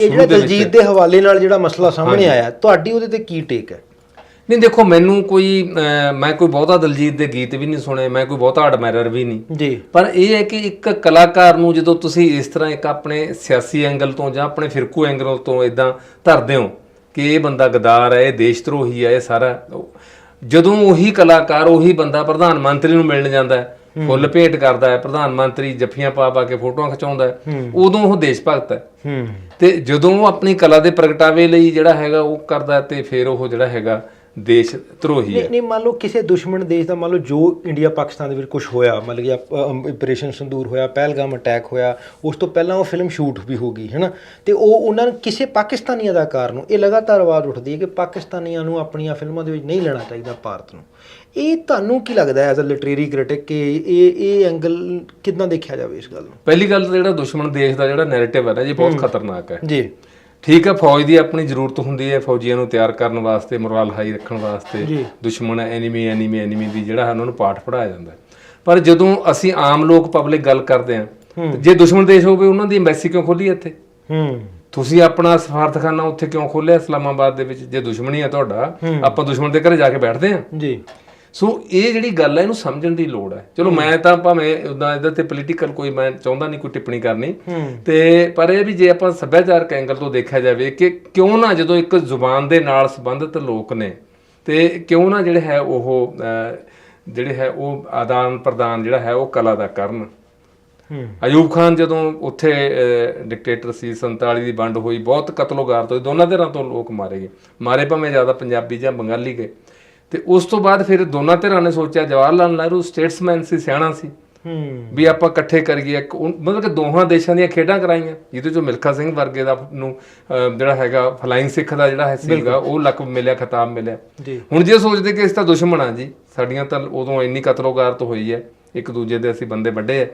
ਇਹ ਜਿਹੜਾ ਦਲਜੀਤ ਦੇ ਹਵਾਲੇ ਨਾਲ ਜਿਹੜਾ ਮਸਲਾ ਸਾਹਮਣੇ ਆਇਆ ਤੁਹਾਡੀ ਉਹਦੇ ਤੇ ਕੀ ਟੇਕ ਹੈ? ਨਹੀਂ ਦੇਖੋ ਮੈਨੂੰ ਕੋਈ ਮੈਂ ਕੋਈ ਬਹੁਤਾ ਦਲਜੀਤ ਦੇ ਗੀਤ ਵੀ ਨਹੀਂ ਸੁਣੇ ਮੈਂ ਕੋਈ ਬਹੁਤਾ ਐਡਮਾਇਰਰ ਵੀ ਨਹੀਂ। ਜੀ। ਪਰ ਇਹ ਹੈ ਕਿ ਇੱਕ ਕਲਾਕਾਰ ਨੂੰ ਜਦੋਂ ਤੁਸੀਂ ਇਸ ਤਰ੍ਹਾਂ ਇੱਕ ਆਪਣੇ ਸਿਆਸੀ ਐਂਗਲ ਤੋਂ ਜਾਂ ਆਪਣੇ ਫਿਰਕੂ ਐਂਗਲ ਤੋਂ ਇਦਾਂ ਧਰਦੇ ਹੋ ਕਿ ਇਹ ਬੰਦਾ ਗਦਾਰ ਹੈ ਇਹ ਦੇਸ਼ ਧਰੋਹੀ ਹੈ ਇਹ ਸਾਰਾ ਜਦੋਂ ਉਹੀ ਕਲਾਕਾਰ ਉਹੀ ਬੰਦਾ ਪ੍ਰਧਾਨ ਮੰਤਰੀ ਨੂੰ ਮਿਲਣ ਜਾਂਦਾ ਹੈ ਫੁੱਲ ਭੇਟ ਕਰਦਾ ਹੈ ਪ੍ਰਧਾਨ ਮੰਤਰੀ ਜੱਫੀਆਂ ਪਾ ਪਾ ਕੇ ਫੋਟੋਆਂ ਖਿਚਾਉਂਦਾ ਹੈ ਉਦੋਂ ਉਹ ਦੇਸ਼ ਭਗਤ ਹੈ। ਤੇ ਜਦੋਂ ਉਹ ਆਪਣੀ ਕਲਾ ਦੇ ਪ੍ਰਗਟਾਵੇ ਲਈ ਜਿਹੜਾ ਹੈਗਾ ਉਹ ਕਰਦਾ ਤੇ ਫਿਰ ਉਹ ਜਿਹੜਾ ਹੈਗਾ ਦੇਸ਼ ਧਰੋਹੀ ਹੈ। ਨਹੀਂ ਨਹੀਂ ਮੰਨ ਲਓ ਕਿਸੇ ਦੁਸ਼ਮਣ ਦੇਸ਼ ਦਾ ਮੰਨ ਲਓ ਜੋ ਇੰਡੀਆ ਪਾਕਿਸਤਾਨ ਦੇ ਵਿੱਚ ਕੁਝ ਹੋਇਆ ਮਤਲਬ ਕਿ ਆਪਰੇਸ਼ਨ ਸੰਦੂਰ ਹੋਇਆ ਪਹਿਲਗਾਮ ਅਟੈਕ ਹੋਇਆ ਉਸ ਤੋਂ ਪਹਿਲਾਂ ਉਹ ਫਿਲਮ ਸ਼ੂਟ ਵੀ ਹੋ ਗਈ ਹੈਨਾ? ਤੇ ਉਹ ਉਹਨਾਂ ਨੂੰ ਕਿਸੇ ਪਾਕਿਸਤਾਨੀ ਅਦਾਕਾਰ ਨੂੰ ਇਹ ਲਗਾਤਾਰ ਆਵਾਜ਼ ਉੱਠਦੀ ਹੈ ਕਿ ਪਾਕਿਸਤਾਨੀਆਂ ਨੂੰ ਆਪਣੀਆਂ ਫਿਲਮਾਂ ਦੇ ਵਿੱਚ ਨਹੀਂ ਲੈਣਾ ਚਾਹੀਦਾ ਭਾਰਤ ਨੂੰ। ਇਹ ਤੁਹਾਨੂੰ ਕੀ ਲੱਗਦਾ ਐਜ਼ ਅ ਲਿਟਰੇਰੀ ਕ੍ਰਿਟਿਕ ਕਿ ਇਹ ਇਹ ਐਂਗਲ ਕਿਦਾਂ ਦੇਖਿਆ ਜਾਵੇ ਇਸ ਗੱਲ ਨੂੰ? ਪਹਿਲੀ ਗੱਲ ਤਾਂ ਜਿਹੜਾ ਦੁਸ਼ਮਣ ਦੇਸ਼ ਦਾ ਜਿਹੜਾ ਨੈਰੇਟਿਵ ਹੈ ਨਾ ਜੀ ਬਹੁਤ ਖਤਰਨਾਕ ਹੈ। ਜੀ। ਠੀਕ ਹੈ ਫੌਜ ਦੀ ਆਪਣੀ ਜ਼ਰੂਰਤ ਹੁੰਦੀ ਹੈ ਫੌਜੀਆਂ ਨੂੰ ਤਿਆਰ ਕਰਨ ਵਾਸਤੇ ਮੋਰਲ ਹਾਈ ਰੱਖਣ ਵਾਸਤੇ। ਦੁਸ਼ਮਣ ਐਨੀਮੀ ਐਨੀਮੀ ਐਨੀਮੀ ਦੀ ਜਿਹੜਾ ਉਹਨਾਂ ਨੂੰ ਪਾਠ ਪੜਾਇਆ ਜਾਂਦਾ। ਪਰ ਜਦੋਂ ਅਸੀਂ ਆਮ ਲੋਕ ਪਬਲਿਕ ਗੱਲ ਕਰਦੇ ਹਾਂ ਜੇ ਦੁਸ਼ਮਣ ਦੇਸ਼ ਹੋਵੇ ਉਹਨਾਂ ਦੀ ਐਮਬੈਸੀ ਕਿਉਂ ਖੋਲੀ ਇੱਥੇ? ਹੂੰ। ਤੁਸੀਂ ਆਪਣਾ ਸਫਾਰਤਖਾਨਾ ਉੱਥੇ ਕਿਉਂ ਖੋਲਿਆ ਇਸਲਾਮਾਬਾਦ ਦੇ ਵਿੱਚ? ਜੇ ਦੁਸ਼ਮਣੀ ਹੈ ਤੁਹਾਡਾ ਆਪਾਂ ਦੁਸ਼ਮਣ ਦੇ ਘਰੇ ਜਾ ਕੇ ਬੈਠਦੇ ਹਾਂ। ਜੀ। ਸੋ ਇਹ ਜਿਹੜੀ ਗੱਲ ਹੈ ਇਹਨੂੰ ਸਮਝਣ ਦੀ ਲੋੜ ਹੈ ਚਲੋ ਮੈਂ ਤਾਂ ਭਾਵੇਂ ਉਦਾਂ ਇਹਦੇ ਤੇ ਪੋਲੀਟੀਕਲ ਕੋਈ ਮੈਂ ਚਾਹੁੰਦਾ ਨਹੀਂ ਕੋਈ ਟਿੱਪਣੀ ਕਰਨੀ। ਤੇ ਪਰ ਇਹ ਵੀ ਜੇ ਆਪਾਂ ਸੱਭਿਆਚਾਰਕ ਐਂਗਲ ਤੋਂ ਦੇਖਿਆ ਜਾਵੇ ਕਿ ਕਿਉਂ ਨਾ ਜਦੋਂ ਇੱਕ ਜ਼ੁਬਾਨ ਦੇ ਨਾਲ ਸੰਬੰਧਿਤ ਲੋਕ ਨੇ ਤੇ ਕਿਉਂ ਨਾ ਜਿਹੜੇ ਹੈ ਉਹ ਜਿਹੜੇ ਹੈ ਉਹ ਆਦਾਨ ਪ੍ਰਦਾਨ ਜਿਹੜਾ ਹੈ ਉਹ ਕਲਾ ਦਾ ਕਰਨ। ਅਯੂਬ ਖਾਨ ਜਦੋਂ ਉੱਥੇ ਡਿਕਟੇਟਰ ਸੀ 47 ਦੀ ਵੰਡ ਹੋਈ ਬਹੁਤ ਕਤਲੋਗਾਰਤ ਹੋਈ ਦੋਨਾਂ ਧਿਰਾਂ ਤੋਂ ਲੋਕ ਮਾਰੇ ਗਏ। ਮਾਰੇ ਭਾਵੇਂ ਜ਼ਿਆਦਾ ਪੰਜਾਬੀ ਜਾਂ ਬੰਗਾਲੀ ਗਏ। ਤੇ ਉਸ ਤੋਂ ਬਾਅਦ ਫਿਰ ਦੋਨਾਂ ਧਿਰਾਂ ਨੇ ਸੋਚਿਆ ਜਵਾਹਰ ਲਾਲ ਨਹਿਰੂ ਸਟੇਟਸਮੈਨ ਸੀ ਸਿਆਣਾ ਸੀ। ਹੂੰ। ਵੀ ਆਪਾਂ ਇਕੱਠੇ ਕਰੀਏ ਮਤਲਬ ਕਿ ਦੋਹਾਂ ਦੇਸ਼ਾਂ ਦੀਆਂ ਖੇਡਾਂ ਕਰਾਈਆਂ ਜਿਹਦੇ ਚੋਂ ਮਿਲਖਾ ਸਿੰਘ ਵਰਗੇ ਦਾ ਨੂੰ ਜਿਹੜਾ ਹੈਗਾ ਫਲਾਈਂਗ ਸਿੱਖ ਦਾ ਜਿਹੜਾ ਹੈ ਸੀਗਾ ਉਹ ਲੱਕ ਮਿਲਿਆ ਖਿਤਾਬ ਮਿਲਿਆ। ਜੀ। ਹੁਣ ਜੇ ਸੋਚਦੇ ਕਿ ਇਸ ਤਾਂ ਦੁਸ਼ਮਣ ਆ ਜੀ ਸਾਡੀਆਂ ਤਾਂ ਉਦੋਂ ਇੰਨੀ ਕਤਲੋਗਾਰਤ ਹੋਈ ਹੈ ਇੱਕ ਦੂਜੇ ਦੇ ਅਸੀਂ ਬੰਦੇ ਵੱਡੇ ਆ।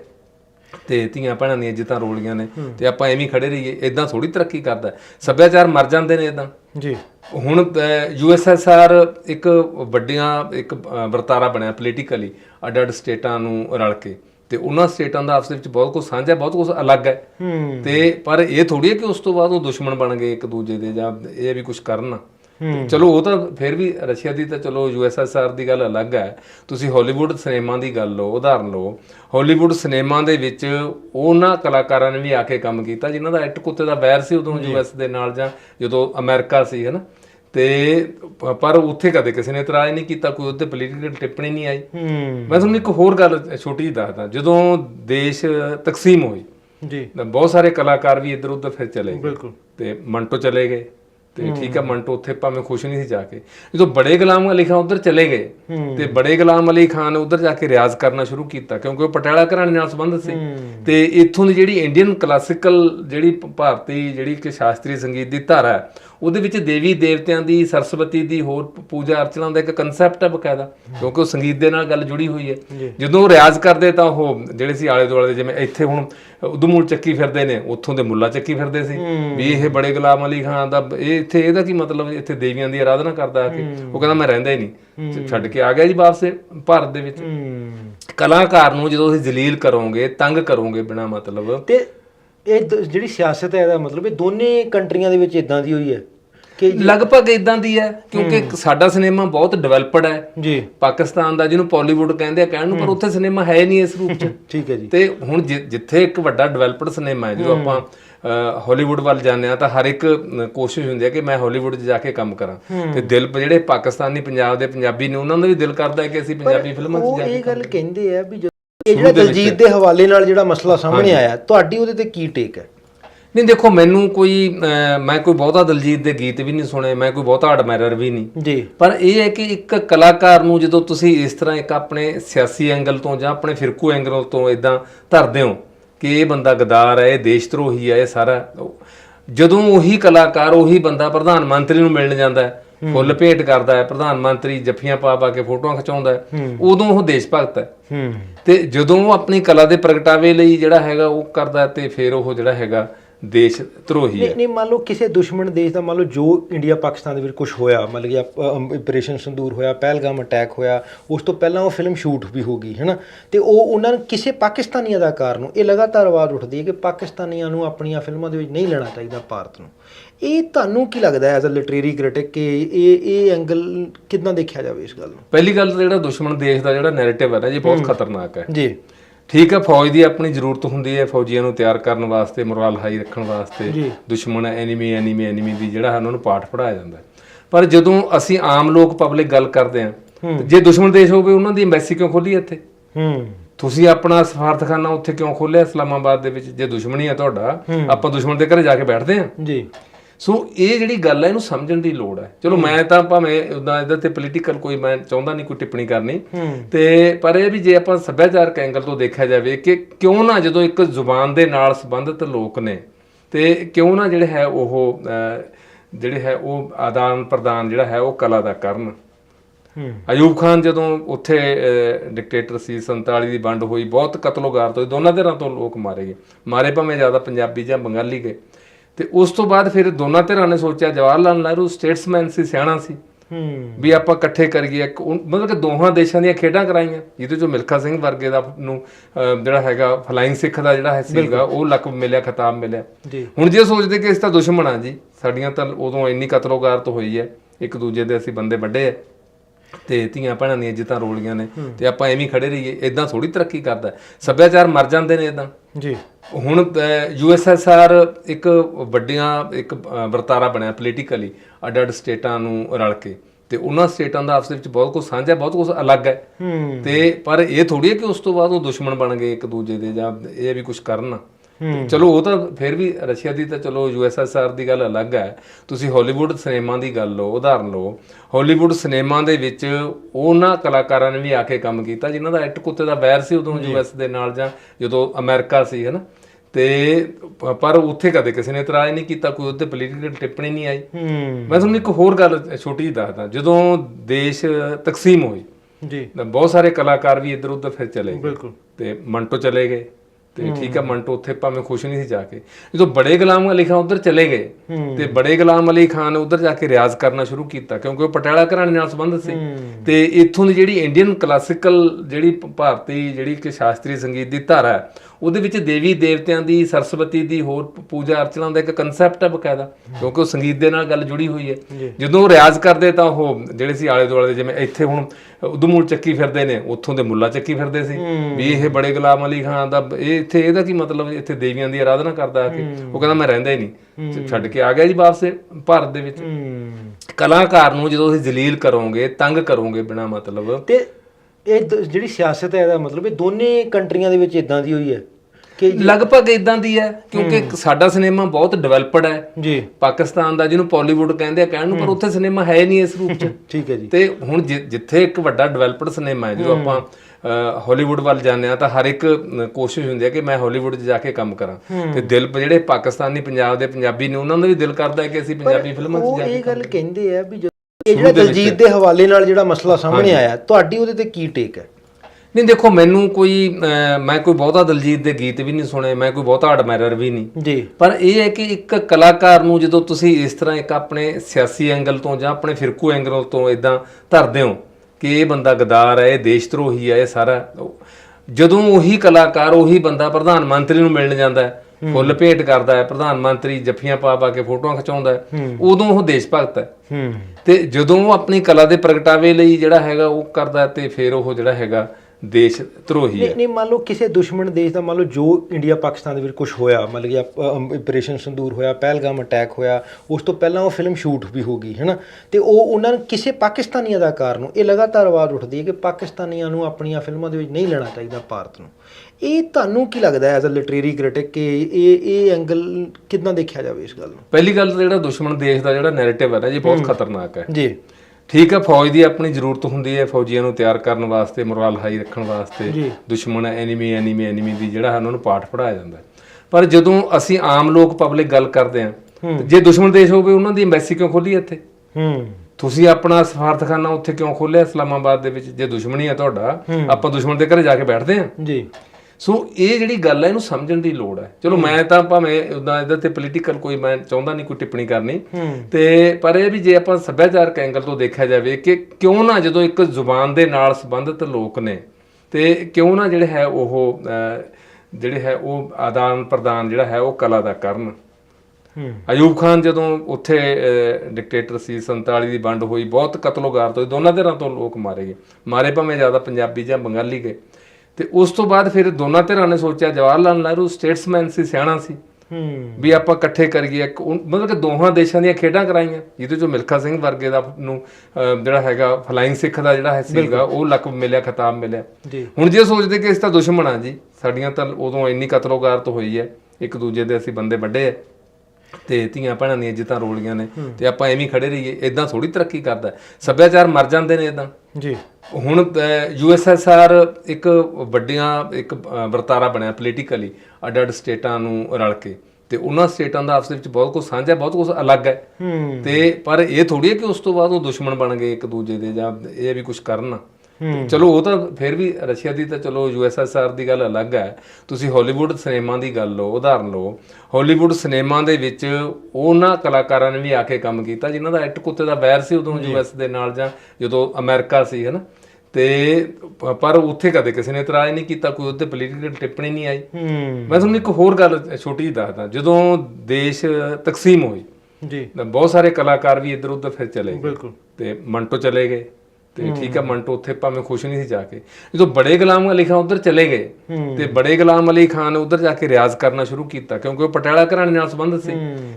ਤੇ ਧੀਆਂ ਭੈਣਾਂ ਦੀਆਂ ਇੱਜ਼ਤਾਂ ਰੋਲੀਆਂ ਨੇ ਤੇ ਆਪਾਂ ਐਵੇਂ ਖੜੇ ਰਹੀਏ ਇਦਾਂ ਥੋੜੀ ਤਰੱਕੀ ਕਰਦਾ। ਸੱਭਿਆਚਾਰ ਮਰ ਜਾਂਦੇ ਨੇ ਇਦਾਂ ਜੀ। ਹੁਣ ਯੂਐਸਐਸਆਰ ਇੱਕ ਵੱਡੀਆਂ ਇੱਕ ਵਰਤਾਰਾ ਬਣਿਆ ਪੋਲੀਟੀਕਲੀ ਅੱਡ ਅੱਡ ਸਟੇਟਾਂ ਨੂੰ ਰਲ ਕੇ। ਤੇ ਉਹਨਾਂ ਸਟੇਟਾਂ ਦਾ ਆਪਸ ਵਿੱਚ ਬਹੁਤ ਕੁਝ ਸਾਂਝਾ ਬਹੁਤ ਕੁਝ ਅਲੱਗ ਹੈ। ਤੇ ਪਰ ਇਹ ਥੋੜੀ ਹੈ ਕਿ ਉਸ ਤੋਂ ਬਾਅਦ ਉਹ ਦੁਸ਼ਮਣ ਬਣ ਗਏ ਇੱਕ ਦੂਜੇ ਦੇ ਜਾਂ ਇਹ ਵੀ ਕੁਝ ਕਰਨ ਚਲੋ ਉਹ ਤਾਂ ਫਿਰ ਵੀ ਰਸ਼ੀਆ ਦੀ ਤਾਂ ਚਲੋ ਯੂਐਸਐਸਆਰ ਦੀ ਗੱਲ ਅਲੱਗ ਹੈ। ਤੁਸੀਂ ਹਾਲੀਵੁੱਡ ਸਿਨੇਮਾ ਦੀ ਗੱਲ ਲਓ ਉਦਾਹਰਨ ਲਓ। ਹਾਲੀਵੁੱਡ ਸਿਨੇਮਾ ਦੇ ਵਿੱਚ ਉਹਨਾਂ ਕਲਾਕਾਰਾਂ ਨੇ ਵੀ ਆ ਕੇ ਕੰਮ ਕੀਤਾ ਜਿਨ੍ਹਾਂ ਦਾ ਇੱਟ ਕੁੱਤੇ ਦਾ ਵੈਰ ਸੀ ਉਦੋਂ ਯੂਐਸ ਦੇ ਨਾਲ ਜਾਂ ਜਦੋਂ ਅਮਰੀਕਾ ਸੀ ਹਨਾ? ਤੇ ਪਰ ਉੱਥੇ ਕਦੇ ਕਿਸੇ ਨੇ ਇਤਰਾਜ਼ ਨਹੀਂ ਕੀਤਾ ਕੋਈ ਉੱਤੇ ਪੋਲੀਟੀਕਲ ਟਿੱਪਣੀ ਨਹੀਂ ਆਈ। ਮੈਂ ਤੁਹਾਨੂੰ ਇੱਕ ਹੋਰ ਗੱਲ ਛੋਟੀ ਜਿਹੀ ਦੱਸਦਾ ਜਦੋਂ ਦੇਸ਼ ਤਕਸੀਮ ਹੋਈ ਜੀ। ਬਹੁਤ ਸਾਰੇ ਕਲਾਕਾਰ ਵੀ ਇੱਧਰ ਉੱਧਰ ਫਿਰ ਚਲੇ ਗਏ। ਬਿਲਕੁਲ। ਤੇ ਮੰਟੋ ਚਲੇ ਗਏ। ਤੇ ਠੀਕ ਹੈ। ਮੰਟੋ ਉੱਥੇ ਭਾਵੇਂ ਖੁਸ਼ ਨਹੀਂ ਸੀ ਜਾ ਕੇ। ਜਦੋਂ ਬੜੇ ਗੁਲਾਮ ਅਲੀ ਖਾਨ ਉੱਧਰ ਚਲੇ ਗਏ ਤੇ ਬੜੇ ਗੁਲਾਮ ਅਲੀ ਖਾਨ ਨੇ ਉੱਧਰ ਜਾ ਕੇ ਰਿਆਜ਼ ਕਰਨਾ ਸ਼ੁਰੂ ਕੀਤਾ ਕਿਉਂਕਿ ਉਹ ਪਟਿਆਲਾ ਘਰਾਣੇ ਨਾਲ ਸੰਬੰਧਿਤ ਸੀ। ਤੇ ਇੱਥੋਂ ਦੀ ਜਿਹੜੀ ਇੰਡੀਅਨ ਕਲਾਸਿਕਲ ਜਿਹੜੀ ਭਾਰਤੀ ਜਿਹੜੀ ਕਿ ਸ਼ਾਸਤਰੀ ਸੰਗੀਤ ਦੀ ਧਾਰਾ ਹੈ ਉਹਦੇ ਵਿੱਚ ਦੇਵੀ ਦੇਵਤਿਆਂ ਦੀ ਸਰਸਵਤੀ ਦੀ ਹੋਰ ਪੂਜਾ ਅਰਚਨਾ ਦਾ ਇੱਕ ਕਨਸੈਪਟ ਹੈ ਬਕਾਇਦਾ ਕਿਉਂਕਿ ਉਹ ਸੰਗੀਤ ਦੇ ਨਾਲ ਗੱਲ ਜੁੜੀ ਹੋਈ ਹੈ। ਜਦੋਂ ਉਹ ਰਿਆਜ਼ ਕਰਦੇ ਤਾਂ ਉਹ ਜਿਹੜੇ ਸੀ ਆਲੇ ਦੁਆਲੇ ਦੇ ਜਿਵੇਂ ਇੱਥੇ ਹੁਣ ਉਦਮੂਲ ਚੱਕੀ ਫਿਰਦੇ ਨੇ ਉੱਥੋਂ ਦੇ ਮੁੱਲਾ ਚੱਕੀ ਫਿਰਦੇ ਸੀ। ਵੀ ਇਹ ਬੜੇ ਗੁਲਾਮ ਅਲੀ ਖਾਨ ਦਾ ਇਹ ਇੱਥੇ ਇਹਦਾ ਕੀ ਮਤਲਬ ਇੱਥੇ ਦੇਵੀਆਂ ਦੀ ਆਰਾਧਨਾ ਕਰਦਾ ਆ ਕੇ। ਉਹ ਕਹਿੰਦਾ ਮੈਂ ਰਹਿੰਦਾ ਹੀ ਨਹੀਂ। ਛੱਡ ਕੇ ਆ ਗਿਆ ਜੀ ਵਾਪਸ ਭਾਰਤ ਦੇ ਵਿੱਚ। ਕਲਾਕਾਰ ਨੂੰ ਜਦੋਂ ਤੁਸੀਂ ਜਲੀਲ ਕਰੋਗੇ ਤੰਗ ਕਰੋਗੇ ਬਿਨਾ ਮਤਲਬ। ਤੇ ਇਹ ਜਿਹੜੀ ਸਿਆਸਤ ਹੈ ਇਹਦਾ ਮਤਲਬ ਇਹ ਦੋਨੇ ਕੰਟਰੀਆਂ ਦੇ ਵਿੱਚ ਇਦਾਂ ਦੀ ਹੋਈ ਹੈ ਕਿ ਲਗਭਗ ਇਦਾਂ ਦੀ ਹੈ ਕਿਉਂਕਿ ਸਾਡਾ ਸਿਨੇਮਾ ਬਹੁਤ ਡਿਵੈਲਪਡ ਹੈ। ਜੀ। ਪਾਕਿਸਤਾਨ ਦਾ ਜਿਹਨੂੰ ਪਾਲੀਵੁੱਡ ਕਹਿੰਦੇ ਆ ਕਹਿਣ ਨੂੰ ਪਰ ਉੱਥੇ ਸਿਨੇਮਾ ਹੈ ਨਹੀਂ ਇਸ ਰੂਪ 'ਚ। ਠੀਕ ਹੈ ਜੀ। ਤੇ ਹੁਣ ਜਿੱਥੇ ਇੱਕ ਵੱਡਾ ਡਿਵੈਲਪਡ ਸਿਨੇਮਾ ਹੈ ਜਦੋਂ ਆਪਾਂ ਹਾਲੀਵੁੱਡ ਵੱਲ ਜਾਂਦੇ ਆ ਤਾਂ ਹਰ ਇੱਕ ਕੋਸ਼ਿਸ਼ ਹੁੰਦੀ ਹੈ ਕਿ ਮੈਂ ਹਾਲੀਵੁੱਡ 'ਚ ਜਾ ਕੇ ਕੰਮ ਕਰਾਂ। ਤੇ ਦਿਲ ਜਿਹੜੇ ਪਾਕਿਸਤਾਨੀ ਪੰਜਾਬ ਦੇ ਪੰਜਾਬੀ ਨੇ ਉਹਨਾਂ ਦਾ ਵੀ ਦਿਲ ਕਰਦਾ ਹੈ ਕਿ ਅਸੀਂ ਪੰਜਾਬੀ ਫਿਲਮਾਂ 'ਚ ਜਾ ਇਹ ਗੱਲ ਕਹਿੰਦੇ ਆ ਵੀ ਇਹ ਜਿਹੜਾ ਦਲਜੀਤ ਦੇ ਹਵਾਲੇ ਨਾਲ ਜਿਹੜਾ ਮਸਲਾ ਸਾਹਮਣੇ ਆਇਆ ਤੁਹਾਡੀ ਉਹਦੇ ਤੇ ਕੀ ਟੇਕ ਹੈ? ਨਹੀਂ ਦੇਖੋ ਮੈਨੂੰ ਕੋਈ ਮੈਂ ਕੋਈ ਬਹੁਤਾ ਦਲਜੀਤ ਦੇ ਗੀਤ ਵੀ ਨਹੀਂ ਸੁਣੇ ਮੈਂ ਕੋਈ ਬਹੁਤਾ ਐਡਮਾਇਰਰ ਵੀ ਨਹੀਂ। ਜੀ। ਪਰ ਇਹ ਹੈ ਕਿ ਇੱਕ ਕਲਾਕਾਰ ਨੂੰ ਜਦੋਂ ਤੁਸੀਂ ਇਸ ਤਰ੍ਹਾਂ ਇੱਕ ਆਪਣੇ ਸਿਆਸੀ ਐਂਗਲ ਤੋਂ ਜਾਂ ਆਪਣੇ ਫਿਰਕੂ ਐਂਗਲ ਤੋਂ ਇਦਾਂ ਧਰਦੇ ਹੋ ਕਿ ਇਹ ਬੰਦਾ ਗਦਾਰ ਹੈ ਇਹ ਦੇਸ਼ ਧਰੋਹੀ ਹੈ ਇਹ ਸਾਰਾ ਜਦੋਂ ਉਹੀ ਕਲਾਕਾਰ ਉਹੀ ਬੰਦਾ ਪ੍ਰਧਾਨ ਮੰਤਰੀ ਨੂੰ ਮਿਲਣ ਜਾਂਦਾ ਹੈ ਫੁੱਲ ਭੇਟ ਕਰਦਾ ਹੈ ਪ੍ਰਧਾਨ ਮੰਤਰੀ ਜੱਫੀਆਂ ਪਾ ਪਾ ਕੇ ਫੋਟੋਆਂ ਖਿਚਾਉਂਦਾ ਹੈ ਉਦੋਂ ਉਹ ਦੇਸ਼ ਭਗਤ ਹੈ। ਤੇ ਜਦੋਂ ਉਹ ਆਪਣੀ ਕਲਾ ਦੇ ਪ੍ਰਗਟਾਵੇ ਲਈ ਜਿਹੜਾ ਹੈਗਾ ਉਹ ਕਰਦਾ ਤੇ ਫਿਰ ਉਹ ਜਿਹੜਾ ਹੈਗਾ ਦੇਸ਼ ਧਰੋਹੀ ਹੈ। ਨਹੀਂ ਨਹੀਂ ਮੰਨ ਲਓ ਕਿਸੇ ਦੁਸ਼ਮਣ ਦੇਸ਼ ਦਾ ਮੰਨ ਲਓ ਜੋ ਇੰਡੀਆ ਪਾਕਿਸਤਾਨ ਦੇ ਵਿੱਚ ਕੁਝ ਹੋਇਆ ਮਤਲਬ ਕਿ ਆਪਰੇਸ਼ਨ ਸੰਦੂਰ ਹੋਇਆ ਪਹਿਲਗਾਮ ਅਟੈਕ ਹੋਇਆ ਉਸ ਤੋਂ ਪਹਿਲਾਂ ਉਹ ਫਿਲਮ ਸ਼ੂਟ ਵੀ ਹੋ ਗਈ ਹੈਨਾ? ਤੇ ਉਹ ਉਹਨਾਂ ਨੂੰ ਕਿਸੇ ਪਾਕਿਸਤਾਨੀ ਅਦਾਕਾਰ ਨੂੰ ਇਹ ਲਗਾਤਾਰ ਆਵਾਜ਼ ਉੱਠਦੀ ਹੈ ਕਿ ਪਾਕਿਸਤਾਨੀਆਂ ਨੂੰ ਆਪਣੀਆਂ ਫਿਲਮਾਂ ਦੇ ਵਿੱਚ ਨਹੀਂ ਲੈਣਾ ਚਾਹੀਦਾ ਭਾਰਤ ਨੂੰ। ਇਹ ਤੁਹਾਨੂੰ ਕੀ ਲੱਗਦਾ ਐਜ਼ ਅ ਲਿਟਰੇਰੀ ਕ੍ਰਿਟਿਕ ਕਿ ਇਹ ਇਹ ਐਂਗਲ ਕਿੱਦਾਂ ਦੇਖਿਆ ਜਾਵੇ ਇਸ ਗੱਲ ਨੂੰ? ਪਹਿਲੀ ਗੱਲ ਤਾਂ ਜਿਹੜਾ ਦੁਸ਼ਮਣ ਦੇਸ਼ ਦਾ ਜਿਹੜਾ ਨੈਰੇਟਿਵ ਹੈ ਨਾ ਜੀ ਬਹੁਤ ਖਤਰਨਾਕ ਹੈ। ਜੀ। ਠੀਕ ਹੈ ਫੌਜ ਦੀ ਆਪਣੀ ਜ਼ਰੂਰਤ ਹੁੰਦੀ ਹੈ ਫੌਜੀਆਂ ਨੂੰ ਤਿਆਰ ਕਰਨ ਵਾਸਤੇ ਮੋਰਲ ਹਾਈ ਰੱਖਣ ਵਾਸਤੇ। ਦੁਸ਼ਮਣ ਐਨੀਮੀ ਐਨੀਮੀ ਐਨੀਮੀ ਦੀ ਜਿਹੜਾ ਉਹਨਾਂ ਨੂੰ ਪਾਠ ਪੜਾਇਆ ਜਾਂਦਾ। ਪਰ ਜਦੋਂ ਅਸੀਂ ਆਮ ਲੋਕ ਪਬਲਿਕ ਗੱਲ ਕਰਦੇ ਤੇ ਜੇ ਦੁਸ਼ਮਣ ਦੇਸ਼ ਹੋਵੇ ਉਹਨਾਂ ਦੀ ਐਮਬੈਸੀ ਕਿਉਂ ਖੋਲੀ ਇੱਥੇ? ਹੂੰ। ਤੁਸੀਂ ਆਪਣਾ ਸਫਾਰਤਖਾਨਾ ਉੱਥੇ ਕਿਉਂ ਖੋਲਿਆ ਇਸਲਾਮਾਬਾਦ ਦੇ ਵਿੱਚ? ਜੇ ਦੁਸ਼ਮਣੀ ਹੈ ਤੁਹਾਡਾ ਆਪਾਂ ਦੁਸ਼ਮਣ ਦੇ ਘਰੇ ਜਾ ਕੇ ਬੈਠਦੇ ਹਾਂ। ਜੀ। ਸੋ ਇਹ ਜਿਹੜੀ ਗੱਲ ਹੈ ਇਹਨੂੰ ਸਮਝਣ ਦੀ ਲੋੜ ਹੈ ਚਲੋ ਮੈਂ ਤਾਂ ਭਾਵੇਂ ਉਦਾਂ ਇਹਦੇ ਤੇ ਪੋਲੀਟੀਕਲ ਕੋਈ ਮੈਂ ਚਾਹੁੰਦਾ ਨਹੀਂ ਕੋਈ ਟਿੱਪਣੀ ਕਰਨੀ। ਤੇ ਪਰ ਇਹ ਵੀ ਜੇ ਆਪਾਂ ਸੱਭਿਆਚਾਰਕ ਐਂਗਲ ਤੋਂ ਦੇਖਿਆ ਜਾਵੇ ਕਿ ਕਿਉਂ ਨਾ ਜਦੋਂ ਇੱਕ ਜ਼ੁਬਾਨ ਦੇ ਨਾਲ ਸੰਬੰਧਿਤ ਲੋਕ ਨੇ ਤੇ ਕਿਉਂ ਨਾ ਜਿਹੜੇ ਹੈ ਉਹ ਜਿਹੜੇ ਹੈ ਉਹ ਆਦਾਨ ਪ੍ਰਦਾਨ ਜਿਹੜਾ ਹੈ ਉਹ ਕਲਾ ਦਾ ਕਰਨ। ਅਯੂਬ ਖਾਨ ਜਦੋਂ ਉੱਥੇ ਡਿਕਟੇਟਰ ਸੀ 47 ਦੀ ਵੰਡ ਹੋਈ ਬਹੁਤ ਕਤਲੋਗਾਰਤ ਹੋਈ ਦੋਨਾਂ ਧਿਰਾਂ ਤੋਂ ਲੋਕ ਮਾਰੇ ਗਏ। ਮਾਰੇ ਭਾਵੇਂ ਜ਼ਿਆਦਾ ਪੰਜਾਬੀ ਜਾਂ ਬੰਗਾਲੀ ਗਏ। ਤੇ ਉਸ ਤੋਂ ਬਾਅਦ ਫਿਰ ਦੋਨਾਂ ਧਿਰਾਂ ਨੇ ਸੋਚਿਆ ਜਵਾਹਰ ਲਾਲ ਨਹਿਰੂ ਸਟੇਟਸਮੈਨ ਸੀ ਸਿਆਣਾ ਸੀ। ਹੂੰ। ਵੀ ਆਪਾਂ ਇਕੱਠੇ ਕਰੀਏ। ਮਤਲਬ ਕਿ ਦੋਹਾਂ ਦੇਸ਼ਾਂ ਦੀਆਂ ਖੇਡਾਂ ਕਰਾਈਆਂ ਜਿਹਦੇ ਚੋਂ ਮਿਲਖਾ ਸਿੰਘ ਵਰਗੇ ਦਾ ਨੂੰ ਜਿਹੜਾ ਹੈਗਾ ਫਲਾਈਂਗ ਸਿੱਖ ਦਾ ਜਿਹੜਾ ਹੈ ਸੀਗਾ ਉਹ ਲੱਕ ਮਿਲਿਆ ਖਿਤਾਬ ਮਿਲਿਆ। ਜੀ। ਹੁਣ ਜੇ ਸੋਚਦੇ ਕਿ ਇਸ ਤਾਂ ਦੁਸ਼ਮਣ ਆ ਜੀ ਸਾਡੀਆਂ ਤਾਂ ਉਦੋਂ ਇੰਨੀ ਕਤਲੋਗਾਰਤ ਹੋਈ ਹੈ ਇੱਕ ਦੂਜੇ ਦੇ ਅਸੀਂ ਬੰਦੇ ਵੱਡੇ ਆ। ਤੇ ਧੀਆਂ ਭੈਣਾਂ ਦੀਆਂ ਇੱਜ਼ਤਾਂ ਰੋਲੀਆਂ ਨੇ ਤੇ ਆਪਾਂ ਐਵੇਂ ਖੜੇ ਰਹੀਏ ਇਦਾਂ ਥੋੜੀ ਤਰੱਕੀ ਕਰਦਾ। ਸੱਭਿਆਚਾਰ ਮਰ ਜਾਂਦੇ ਨੇ ਇਦਾਂ ਜੀ। ਹੁਣ ਯੂਐਸਐਸਆਰ ਇੱਕ ਵੱਡੀਆਂ ਇੱਕ ਵਰਤਾਰਾ ਬਣਿਆ ਪੋਲੀਟੀਕਲੀ ਅੱਡ ਅੱਡ ਸਟੇਟਾਂ ਨੂੰ ਰਲ ਕੇ। ਤੇ ਉਹਨਾਂ ਸਟੇਟਾਂ ਦਾ ਆਪਸ ਵਿੱਚ ਬਹੁਤ ਕੁਝ ਸਾਂਝਾ ਬਹੁਤ ਕੁਝ ਅਲੱਗ ਹੈ। ਤੇ ਪਰ ਇਹ ਥੋੜੀ ਹੈ ਕਿ ਉਸ ਤੋਂ ਬਾਅਦ ਉਹ ਦੁਸ਼ਮਣ ਬਣ ਗਏ ਇੱਕ ਦੂਜੇ ਦੇ ਜਾਂ ਇਹ ਵੀ ਕੁਝ ਕਰਨ। ਚਲੋ ਉਹ ਤਾਂ ਫਿਰ ਵੀ ਰਸ਼ੀਆ ਦੀ ਤਾਂ ਚਲੋ ਯੂਐਸਐਸਆਰ ਦੀ ਗੱਲ ਅਲੱਗ ਹੈ। ਤੁਸੀਂ ਹਾਲੀਵੁੱਡ ਸਿਨੇਮਾ ਦੀ ਗੱਲ ਲਓ ਉਦਾਹਰਨ ਲਓ। ਹਾਲੀਵੁੱਡ ਸਿਨੇਮਾ ਦੇ ਵਿੱਚ ਉਹਨਾਂ ਕਲਾਕਾਰਾਂ ਨੇ ਵੀ ਆ ਕੇ ਕੰਮ ਕੀਤਾ ਜਿਨ੍ਹਾਂ ਦਾ ਐਟ ਕੁੱਤੇ ਦਾ ਵੈਰ ਸੀ ਉਦੋਂ ਯੂਐਸ ਦੇ ਨਾਲ ਜਾਂ ਜਦੋਂ ਅਮਰੀਕਾ ਸੀ ਹਨਾ? ਤੇ ਪਰ ਉੱਥੇ ਕਦੇ ਕਿਸੇ ਨੇ ਇਤਰਾਜ਼ ਨਹੀਂ ਕੀਤਾ ਕੋਈ ਉੱਤੇ ਪੋਲੀਟੀਕਲ ਟਿੱਪਣੀ ਨਹੀਂ ਆਈ। ਮੈਂ ਤੁਹਾਨੂੰ ਇੱਕ ਹੋਰ ਗੱਲ ਛੋਟੀ ਜਿਹੀ ਦੱਸਦਾ। ਜਦੋਂ ਦੇਸ਼ ਤਕਸੀਮ ਹੋਈ ਜੀ। ਬਹੁਤ ਸਾਰੇ ਕਲਾਕਾਰ ਵੀ ਇੱਧਰ ਉੱਧਰ ਫਿਰ ਚਲੇ ਗਏ। ਬਿਲਕੁਲ। ਤੇ ਮੰਟੋ ਚਲੇ ਗਏ। ਤੇ ਠੀਕ ਹੈ ਮੰਟੋ ਉੱਥੇ ਭਾਵੇਂ ਖੁਸ਼ ਨਹੀਂ ਸੀ ਜਾ ਕੇ। ਜਦੋਂ ਬੜੇ ਗੁਲਾਮ ਅਲੀ ਖਾਨ ਉੱਧਰ ਚਲੇ ਗਏ ਤੇ ਬੜੇ ਗੁਲਾਮ ਅਲੀ ਖਾਨ ਨੇ ਉੱਧਰ ਜਾ ਕੇ ਰਿਆਜ਼ ਕਰਨਾ ਸ਼ੁਰੂ ਕੀਤਾ ਕਿਉਂਕਿ ਉਹ ਪਟਿਆਲਾ ਘਰਾਣੇ ਨਾਲ ਸੰਬੰਧਿਤ ਸੀ। ਤੇ ਇੱਥੋਂ ਦੀ ਜਿਹੜੀ ਇੰਡੀਅਨ ਕਲਾਸਿਕਲ ਜਿਹੜੀ ਭਾਰਤੀ ਜਿਹੜੀ ਕਿ ਸ਼ਾਸਤਰੀ ਸੰਗੀਤ ਦੀ ਧਾਰਾ ਹੈ ਉਹਦੇ ਵਿੱਚ ਦੇਵੀ ਦੇਵਤਿਆਂ ਦੀ ਸਰਸਵਤੀ ਦੀ ਹੋਰ ਪੂਜਾ ਅਰਚਨਾ ਦਾ ਇੱਕ ਕਨਸੈਪਟ ਹੈ ਬਕਾਇਦਾ ਕਿਉਂਕਿ ਉਹ ਸੰਗੀਤ ਦੇ ਨਾਲ ਗੱਲ ਜੁੜੀ ਹੋਈ ਹੈ। ਜਦੋਂ ਉਹ ਰਿਆਜ਼ ਕਰਦੇ ਤਾਂ ਉਹ ਜਿਹੜੇ ਸੀ ਆਲੇ ਦੁਆਲੇ ਦੇ ਜਿਵੇਂ ਇੱਥੇ ਹੁਣ ਉਦਮੂਲ ਚੱਕੀ ਫਿਰਦੇ ਨੇ ਉੱਥੋਂ ਦੇ ਮੁੱਲਾ ਚੱਕੀ ਫਿਰਦੇ ਸੀ। ਵੀ ਇਹ ਬੜੇ ਗੁਲਾਮ ਅਲੀ ਖਾਨ ਦਾ ਇਹ ਇੱਥੇ ਇਹਦਾ ਕੀ ਮਤਲਬ ਇੱਥੇ ਦੇਵੀਆਂ ਦੀ ਆਰਾਧਨਾ ਕਰਦਾ ਆ ਕੇ। ਉਹ ਕਹਿੰਦਾ ਮੈਂ ਰਹਿੰਦਾ ਹੀ ਨਹੀਂ। ਛੱਡ ਕੇ ਆ ਗਿਆ ਜੀ ਵਾਪਸ ਭਾਰਤ ਦੇ ਵਿੱਚ। ਕਲਾਕਾਰ ਨੂੰ ਜਦੋਂ ਤੁਸੀਂ ਜਲੀਲ ਕਰੋਗੇ ਤੰਗ ਕਰੋਗੇ ਬਿਨਾ ਮਤਲਬ ਤੇ ਇਹ ਦ- ਜਿਹੜੀ ਸਿਆਸਤ ਹੈ ਇਹਦਾ ਮਤਲਬ ਇਹ ਦੋਨੇ ਕੰਟਰੀਆਂ ਦੇ ਵਿੱਚ ਇਦਾਂ ਦੀ ਹੋਈ ਹੈ ਕਿ ਲਗਭਗ ਇਦਾਂ ਦੀ ਹੈ ਕਿਉਂਕਿ ਸਾਡਾ ਸਿਨੇਮਾ ਬਹੁਤ ਡਿਵੈਲਪਡ ਹੈ। ਜੀ। ਪਾਕਿਸਤਾਨ ਦਾ ਜਿਹਨੂੰ ਪਾਲੀਵੁੱਡ ਕਹਿੰਦੇ ਆ ਕਹਿਣ ਨੂੰ ਪਰ ਉੱਥੇ ਸਿਨੇਮਾ ਹੈ ਨਹੀਂ ਇਸ ਰੂਪ 'ਚ। ਠੀਕ ਹੈ ਜੀ। ਤੇ ਹੁਣ ਜਿ- ਜਿੱਥੇ ਇੱਕ ਵੱਡਾ ਡਿਵੈਲਪਡ ਸਿਨੇਮਾ ਹੈ ਜਦੋਂ ਆਪਾਂ ਹਾਲੀਵੁੱਡ ਵੱਲ ਜਾਂਦੇ ਆ ਤਾਂ ਹਰ ਇੱਕ ਅ, ਕੋਸ਼ਿਸ਼ ਹੁੰਦੀ ਹੈ ਕਿ ਮੈਂ ਹਾਲੀਵੁੱਡ 'ਚ ਜਾ ਕੇ ਕੰਮ ਕਰਾਂ। ਤੇ ਦਿਲ ਜਿਹੜੇ ਪਾਕਿਸਤਾਨੀ ਪੰਜਾਬ ਦੇ ਪੰਜਾਬੀ ਨੇ ਉਹਨਾਂ ਦਾ ਵੀ ਦਿਲ ਕਰਦਾ ਹੈ ਕਿ ਅਸੀਂ ਪੰਜਾਬੀ ਫਿਲਮਾਂ 'ਚ ਉਹ ਜਾ ਇਹ ਗੱਲ ਕਹਿੰਦੇ ਆ ਵੀ ਇਹ ਜਿਹੜਾ ਦਲਜੀਤ ਦੇ ਹਵਾਲੇ ਨਾਲ ਜਿਹੜਾ ਮਸਲਾ ਸਾਹਮਣੇ ਆਇਆ ਤੁਹਾਡੀ ਉਹਦੇ ਤੇ ਕੀ ਟੇਕ ਹੈ? ਨਹੀਂ ਦੇਖੋ ਮੈਨੂੰ ਕੋਈ ਮੈਂ ਕੋਈ ਬਹੁਤਾ ਦਲਜੀਤ ਦੇ ਗੀਤ ਵੀ ਨਹੀਂ ਸੁਣੇ ਮੈਂ ਕੋਈ ਬਹੁਤਾ ਐਡਮਾਇਰਰ ਵੀ ਨਹੀਂ। ਜੀ। ਪਰ ਇਹ ਹੈ ਕਿ ਇੱਕ ਕਲਾਕਾਰ ਨੂੰ ਜਦੋਂ ਤੁਸੀਂ ਇਸ ਤਰ੍ਹਾਂ ਇੱਕ ਆਪਣੇ ਸਿਆਸੀ ਐਂਗਲ ਤੋਂ ਜਾਂ ਆਪਣੇ ਫਿਰਕੂ ਐਂਗਲ ਤੋਂ ਇਦਾਂ ਧਰਦੇ ਹੋ ਕਿ ਇਹ ਬੰਦਾ ਗਦਾਰ ਹੈ ਇਹ ਦੇਸ਼ ਧਰੋਹੀ ਹੈ ਇਹ ਸਾਰਾ ਜਦੋਂ ਉਹੀ ਕਲਾਕਾਰ ਉਹੀ ਬੰਦਾ ਪ੍ਰਧਾਨ ਮੰਤਰੀ ਨੂੰ ਮਿਲਣ ਜਾਂਦਾ ਹੈ ਫੁੱਲ ਭੇਟ ਕਰਦਾ ਹੈ ਪ੍ਰਧਾਨ ਮੰਤਰੀ ਜੱਫੀਆਂ ਪਾ ਪਾ ਕੇ ਫੋਟੋਆਂ ਖਿਚਾਉਂਦਾ ਹੈ ਉਦੋਂ ਉਹ ਦੇਸ਼ ਭਗਤ ਹੈ। ਤੇ ਜਦੋਂ ਉਹ ਆਪਣੀ ਕਲਾ ਦੇ ਪ੍ਰਗਟਾਵੇ ਲਈ ਜਿਹੜਾ ਹੈਗਾ ਉਹ ਕਰਦਾ ਤੇ ਫਿਰ ਉਹ ਜਿਹੜਾ ਹੈਗਾ ਦੇਸ਼ ਧਰੋਹੀ ਹੈ। ਨਹੀਂ ਮੰਨ ਲਓ ਕਿਸੇ ਦੁਸ਼ਮਣ ਦੇਸ਼ ਦਾ ਮੰਨ ਲਓ ਜੋ ਇੰਡੀਆ ਪਾਕਿਸਤਾਨ ਦੇ ਵਿੱਚ ਕੁਝ ਹੋਇਆ ਮਤਲਬ ਕਿ ਆਪਰੇਸ਼ਨ ਸੰਦੂਰ ਹੋਇਆ ਪਹਿਲਗਾਮ ਅਟੈਕ ਹੋਇਆ ਉਸ ਤੋਂ ਪਹਿਲਾਂ ਉਹ ਫਿਲਮ ਸ਼ੂਟ ਵੀ ਹੋ ਗਈ ਹੈਨਾ? ਤੇ ਉਹ ਉਹਨਾਂ ਨੂੰ ਕਿਸੇ ਪਾਕਿਸਤਾਨੀ ਅਦਾਕਾਰ ਨੂੰ ਇਹ ਲਗਾਤਾਰ ਆਵਾਜ਼ ਉੱਠਦੀ ਹੈ ਕਿ ਪਾਕਿਸਤਾਨੀਆਂ ਨੂੰ ਆਪਣੀਆਂ ਫਿਲਮਾਂ ਦੇ ਵਿੱਚ ਨਹੀਂ ਲੈਣਾ ਚਾਹੀਦਾ ਭਾਰਤ ਨੂੰ। ਇਹ ਤੁਹਾਨੂੰ ਕੀ ਲੱਗਦਾ ਐਜ਼ ਅ ਲਿਟਰੇਰੀ ਕ੍ਰਿਟਿਕ ਕਿ ਇਹ ਇਹ ਐਂਗਲ ਕਿੱਦਾਂ ਦੇਖਿਆ ਜਾਵੇ ਇਸ ਗੱਲ ਨੂੰ? ਪਹਿਲੀ ਗੱਲ ਤਾਂ ਜਿਹੜਾ ਦੁਸ਼ਮਣ ਦੇਸ਼ ਦਾ ਜਿਹੜਾ ਨੈਰੇਟਿਵ ਹੈ ਨਾ ਜੀ ਬਹੁਤ ਖਤਰਨਾਕ ਹੈ। ਜੀ। ਠੀਕ ਹੈ ਫੌਜ ਦੀ ਆਪਣੀ ਜ਼ਰੂਰਤ ਹੁੰਦੀ ਹੈ ਫੌਜੀਆਂ ਨੂੰ ਤਿਆਰ ਕਰਨ ਵਾਸਤੇ ਮੋਰਲ ਹਾਈ ਰੱਖਣ ਵਾਸਤੇ। ਦੁਸ਼ਮਣ ਐਨੀਮੀ ਐਨੀਮੀ ਐਨੀਮੀ ਦੀ ਜਿਹੜਾ ਉਹਨਾਂ ਨੂੰ ਪਾਠ ਪੜਾਇਆ ਜਾਂਦਾ। ਪਰ ਜਦੋਂ ਅਸੀਂ ਆਮ ਲੋਕ ਪਬਲਿਕ ਗੱਲ ਕਰਦੇ ਤੇ ਜੇ ਦੁਸ਼ਮਣ ਦੇਸ਼ ਹੋਵੇ ਉਹਨਾਂ ਦੀ ਐਮਬੈਸੀ ਕਿਉਂ ਖੋਲੀ ਇੱਥੇ? ਹੂੰ। ਤੁਸੀਂ ਆਪਣਾ ਸਫਾਰਤਖਾਨਾ ਉੱਥੇ ਕਿਉਂ ਖੋਲਿਆ ਇਸਲਾਮਾਬਾਦ ਦੇ ਵਿੱਚ? ਜੇ ਦੁਸ਼ਮਣੀ ਹੈ ਤੁਹਾਡਾ ਆਪਾਂ ਦੁਸ਼ਮਣ ਦੇ ਘਰੇ ਜਾ ਕੇ ਬੈਠਦੇ ਹਾਂ। ਜੀ। ਸੋ ਇਹ ਜਿਹੜੀ ਗੱਲ ਹੈ ਇਹਨੂੰ ਸਮਝਣ ਦੀ ਲੋੜ ਹੈ ਚਲੋ ਮੈਂ ਤਾਂ ਭਾਵੇਂ ਉਦਾਂ ਇਹਦੇ ਤੇ ਪੋਲੀਟੀਕਲ ਕੋਈ ਮੈਂ ਚਾਹੁੰਦਾ ਨਹੀਂ ਕੋਈ ਟਿੱਪਣੀ ਕਰਨੀ। ਤੇ ਪਰ ਇਹ ਵੀ ਜੇ ਆਪਾਂ ਸੱਭਿਆਚਾਰਕ ਐਂਗਲ ਤੋਂ ਦੇਖਿਆ ਜਾਵੇ ਕਿ ਕਿਉਂ ਨਾ ਜਦੋਂ ਇੱਕ ਜ਼ੁਬਾਨ ਦੇ ਨਾਲ ਸੰਬੰਧਿਤ ਲੋਕ ਨੇ ਤੇ ਕਿਉਂ ਨਾ ਜਿਹੜੇ ਹੈ ਉਹ ਜਿਹੜੇ ਹੈ ਉਹ ਆਦਾਨ ਪ੍ਰਦਾਨ ਜਿਹੜਾ ਹੈ ਉਹ ਕਲਾ ਦਾ ਕਰਨ। ਅਯੂਬ ਖਾਨ ਜਦੋਂ ਉੱਥੇ ਡਿਕਟੇਟਰ ਸੀ 47 ਦੀ ਵੰਡ ਹੋਈ ਬਹੁਤ ਕਤਲੋਗਾਰ ਹੋਏ ਦੋਨਾਂ ਧਿਰਾਂ ਤੋਂ ਲੋਕ ਮਾਰੇ ਗਏ। ਮਾਰੇ ਭਾਵੇਂ ਜ਼ਿਆਦਾ ਪੰਜਾਬੀ ਜਾਂ ਬੰਗਾਲੀ ਗਏ। ਤੇ ਉਸ ਤੋਂ ਬਾਅਦ ਫਿਰ ਦੋਨਾਂ ਧਿਰਾਂ ਨੇ ਸੋਚਿਆ ਜਵਾਹਰ ਲਾਲ ਨਹਿਰੂ ਸਟੇਟਸਮੈਨ ਸੀ ਸਿਆਣਾ ਸੀ। ਹੂੰ। ਵੀ ਆਪਾਂ ਇਕੱਠੇ ਕਰੀਏ ਮਤਲਬ ਕਿ ਦੋਹਾਂ ਦੇਸ਼ਾਂ ਦੀਆਂ ਖੇਡਾਂ ਕਰਾਈਆਂ ਜਿਹਦੇ ਚੋਂ ਮਿਲਖਾ ਸਿੰਘ ਵਰਗੇ ਦਾ ਨੂੰ ਜਿਹੜਾ ਹੈਗਾ ਫਲਾਈਂਗ ਸਿੱਖ ਦਾ ਜਿਹੜਾ ਹੈ ਸੀਗਾ ਉਹ ਲਕਬ ਮਿਲਿਆ ਖਿਤਾਬ ਮਿਲਿਆ। ਹੁਣ ਜੇ ਸੋਚਦੇ ਕਿ ਇਸ ਤਾਂ ਦੁਸ਼ਮਣ ਆ ਜੀ ਸਾਡੀਆਂ ਤਾਂ ਉਦੋਂ ਇੰਨੀ ਕਤਲੋਗਾਰਤ ਹੋਈ ਹੈ ਇੱਕ ਦੂਜੇ ਦੇ ਅਸੀਂ ਬੰਦੇ ਵੱਡੇ ਆ। ਤੇ ਧੀਆਂ ਭੈਣਾਂ ਦੀਆਂ ਇੱਜ਼ਤਾਂ ਰੋਲੀਆਂ ਨੇ ਤੇ ਆਪਾਂ ਐਵੇਂ ਖੜੇ ਰਹੀਏ ਇਦਾਂ ਥੋੜੀ ਤਰੱਕੀ ਕਰਦਾ। ਸੱਭਿਆਚਾਰ ਮਰ ਜਾਂਦੇ ਨੇ ਇਦਾਂ ਜੀ। ਹੁਣ ਯੂਐਸਐਸਆਰ ਇੱਕ ਵੱਡੀਆਂ ਇੱਕ ਵਰਤਾਰਾ ਬਣਿਆ ਪੋਲੀਟੀਕਲੀ ਅੱਡ ਅੱਡ ਸਟੇਟਾਂ ਨੂੰ ਰਲ ਕੇ। ਤੇ ਉਹਨਾਂ ਸਟੇਟਾਂ ਦਾ ਆਪਸ ਵਿੱਚ ਬਹੁਤ ਕੁਝ ਸਾਂਝਾ ਬਹੁਤ ਕੁਝ ਅਲੱਗ ਹੈ। ਤੇ ਪਰ ਇਹ ਥੋੜੀ ਹੈ ਕਿ ਉਸ ਤੋਂ ਬਾਅਦ ਉਹ ਦੁਸ਼ਮਣ ਬਣ ਗਏ ਇੱਕ ਦੂਜੇ ਦੇ ਜਾਂ ਇਹ ਵੀ ਕੁਝ ਕਰਨ। ਚਲੋ ਉਹ ਤਾਂ ਫਿਰ ਵੀ ਰਸ਼ੀਆ ਦੀ ਤਾਂ ਚਲੋ ਯੂਐਸਐਸਆਰ ਦੀ ਗੱਲ ਅਲੱਗ ਹੈ। ਤੁਸੀਂ ਹਾਲੀਵੁੱਡ ਸਿਨੇਮਾ ਦੀ ਗੱਲ ਲਓ ਉਦਾਹਰਨ ਲਓ। ਹਾਲੀਵੁੱਡ ਸਿਨੇਮਾ ਦੇ ਵਿੱਚ ਉਹਨਾਂ ਕਲਾਕਾਰਾਂ ਨੇ ਵੀ ਆ ਕੇ ਕੰਮ ਕੀਤਾ ਜਿਨ੍ਹਾਂ ਦਾ ਐਟ ਕੁੱਤੇ ਦਾ ਵੈਰ ਸੀ ਉਦੋਂ ਯੂਐਸ ਦੇ ਨਾਲ ਜਾਂ ਜਦੋਂ ਅਮਰੀਕਾ ਸੀ ਹਨਾ? ਤੇ ਪਰ ਉੱਥੇ ਕਦੇ ਕਿਸੇ ਨੇ ਇਤਰਾਜ਼ ਨਹੀਂ ਕੀਤਾ ਕੋਈ ਉੱਤੇ ਪੋਲੀਟੀਕਲ ਟਿੱਪਣੀ ਨਹੀਂ ਆਈ। ਮੈਂ ਤੁਹਾਨੂੰ ਇੱਕ ਹੋਰ ਗੱਲ ਛੋਟੀ ਜਿਹੀ ਦੱਸਦਾ। ਜਦੋਂ ਦੇਸ਼ ਤਕਸੀਮ ਹੋਈ ਜੀ। ਬਹੁਤ ਸਾਰੇ ਕਲਾਕਾਰ ਵੀ ਇੱਧਰ ਉੱਧਰ ਫਿਰ ਚਲੇ ਗਏ। ਬਿਲਕੁਲ। ਤੇ ਮੰਟੋ ਚਲੇ ਗਏ। ਤੇ ਠੀਕ ਹੈ। ਮੰਟੋ ਉੱਥੇ ਭਾਵੇਂ ਖੁਸ਼ ਨਹੀਂ ਸੀ ਜਾ ਕੇ। ਜਦੋਂ ਬੜੇ ਗੁਲਾਮ ਅਲੀ ਖਾਨ ਉੱਧਰ ਚਲੇ ਗਏ ਤੇ ਬੜੇ ਗੁਲਾਮ ਅਲੀ ਖਾਨ ਨੇ ਉੱਧਰ ਜਾ ਕੇ ਰਿਆਜ਼ ਕਰਨਾ ਸ਼ੁਰੂ ਕੀਤਾ ਕਿਉਂਕਿ ਉਹ ਪਟਿਆਲਾ ਘਰਾਣੇ ਨਾਲ ਸੰਬੰਧਿਤ ਸੀ।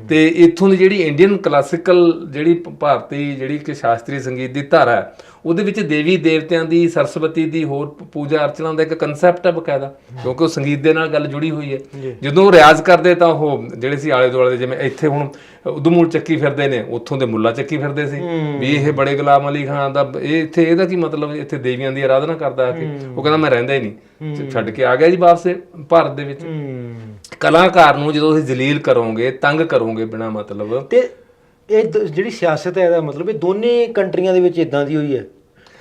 ਤੇ ਇੱਥੋਂ ਦੀ ਜਿਹੜੀ ਇੰਡੀਅਨ ਕਲਾਸਿਕਲ ਜਿਹੜੀ ਭਾਰਤੀ ਜਿਹੜੀ ਕਿ ਸ਼ਾਸਤਰੀ ਸੰਗੀਤ ਦੀ ਧਾਰਾ ਹੈ ਉਹਦੇ ਵਿੱਚ ਦੇਵੀ ਦੇਵਤਿਆਂ ਦੀ ਸਰਸਵਤੀ ਦੀ ਹੋਰ ਪੂਜਾ ਅਰਚਨਾ ਦਾ ਇੱਕ ਕਨਸੈਪਟ ਹੈ ਬਕਾਇਦਾ ਕਿਉਂਕਿ ਉਹ ਸੰਗੀਤ ਦੇ ਨਾਲ ਗੱਲ ਜੁੜੀ ਹੋਈ ਹੈ। ਜਦੋਂ ਉਹ ਰਿਆਜ਼ ਕਰਦੇ ਤਾਂ ਉਹ ਜਿਹੜੇ ਸੀ ਆਲੇ ਦੁਆਲੇ ਦੇ ਜਿਵੇਂ ਇੱਥੇ ਹੁਣ ਉਦਮੂਲ ਚੱਕੀ ਫਿਰਦੇ ਨੇ ਉੱਥੋਂ ਦੇ ਮੁੱਲਾ ਚੱਕੀ ਫਿਰਦੇ ਸੀ। ਵੀ ਇਹ ਬੜੇ ਗੁਲਾਮ ਅਲੀ ਖਾਨ ਦਾ ਇਹ ਇੱਥੇ ਇਹਦਾ ਕੀ ਮਤਲਬ ਇੱਥੇ ਦੇਵੀਆਂ ਦੀ ਆਰਾਧਨਾ ਕਰਦਾ ਆ ਕੇ। ਉਹ ਕਹਿੰਦਾ ਮੈਂ ਰਹਿੰਦਾ ਹੀ ਨਹੀਂ। ਛੱਡ ਕੇ ਆ ਗਿਆ ਜੀ ਵਾਪਸ ਭਾਰਤ ਦੇ ਵਿੱਚ। ਕਲਾਕਾਰ ਨੂੰ ਜਦੋਂ ਤੁਸੀਂ ਜਲੀਲ ਕਰੋਗੇ ਤੰਗ ਕਰੋਗੇ ਬਿਨਾ ਮਤਲਬ ਤੇ ਇਹ ਦ- ਜਿਹੜੀ ਸਿਆਸਤ ਹੈ ਇਹਦਾ ਮਤਲਬ ਇਹ ਦੋਨੇ ਕੰਟਰੀਆਂ ਦੇ ਵਿੱਚ ਇਦਾਂ ਦੀ ਹੋਈ ਹੈ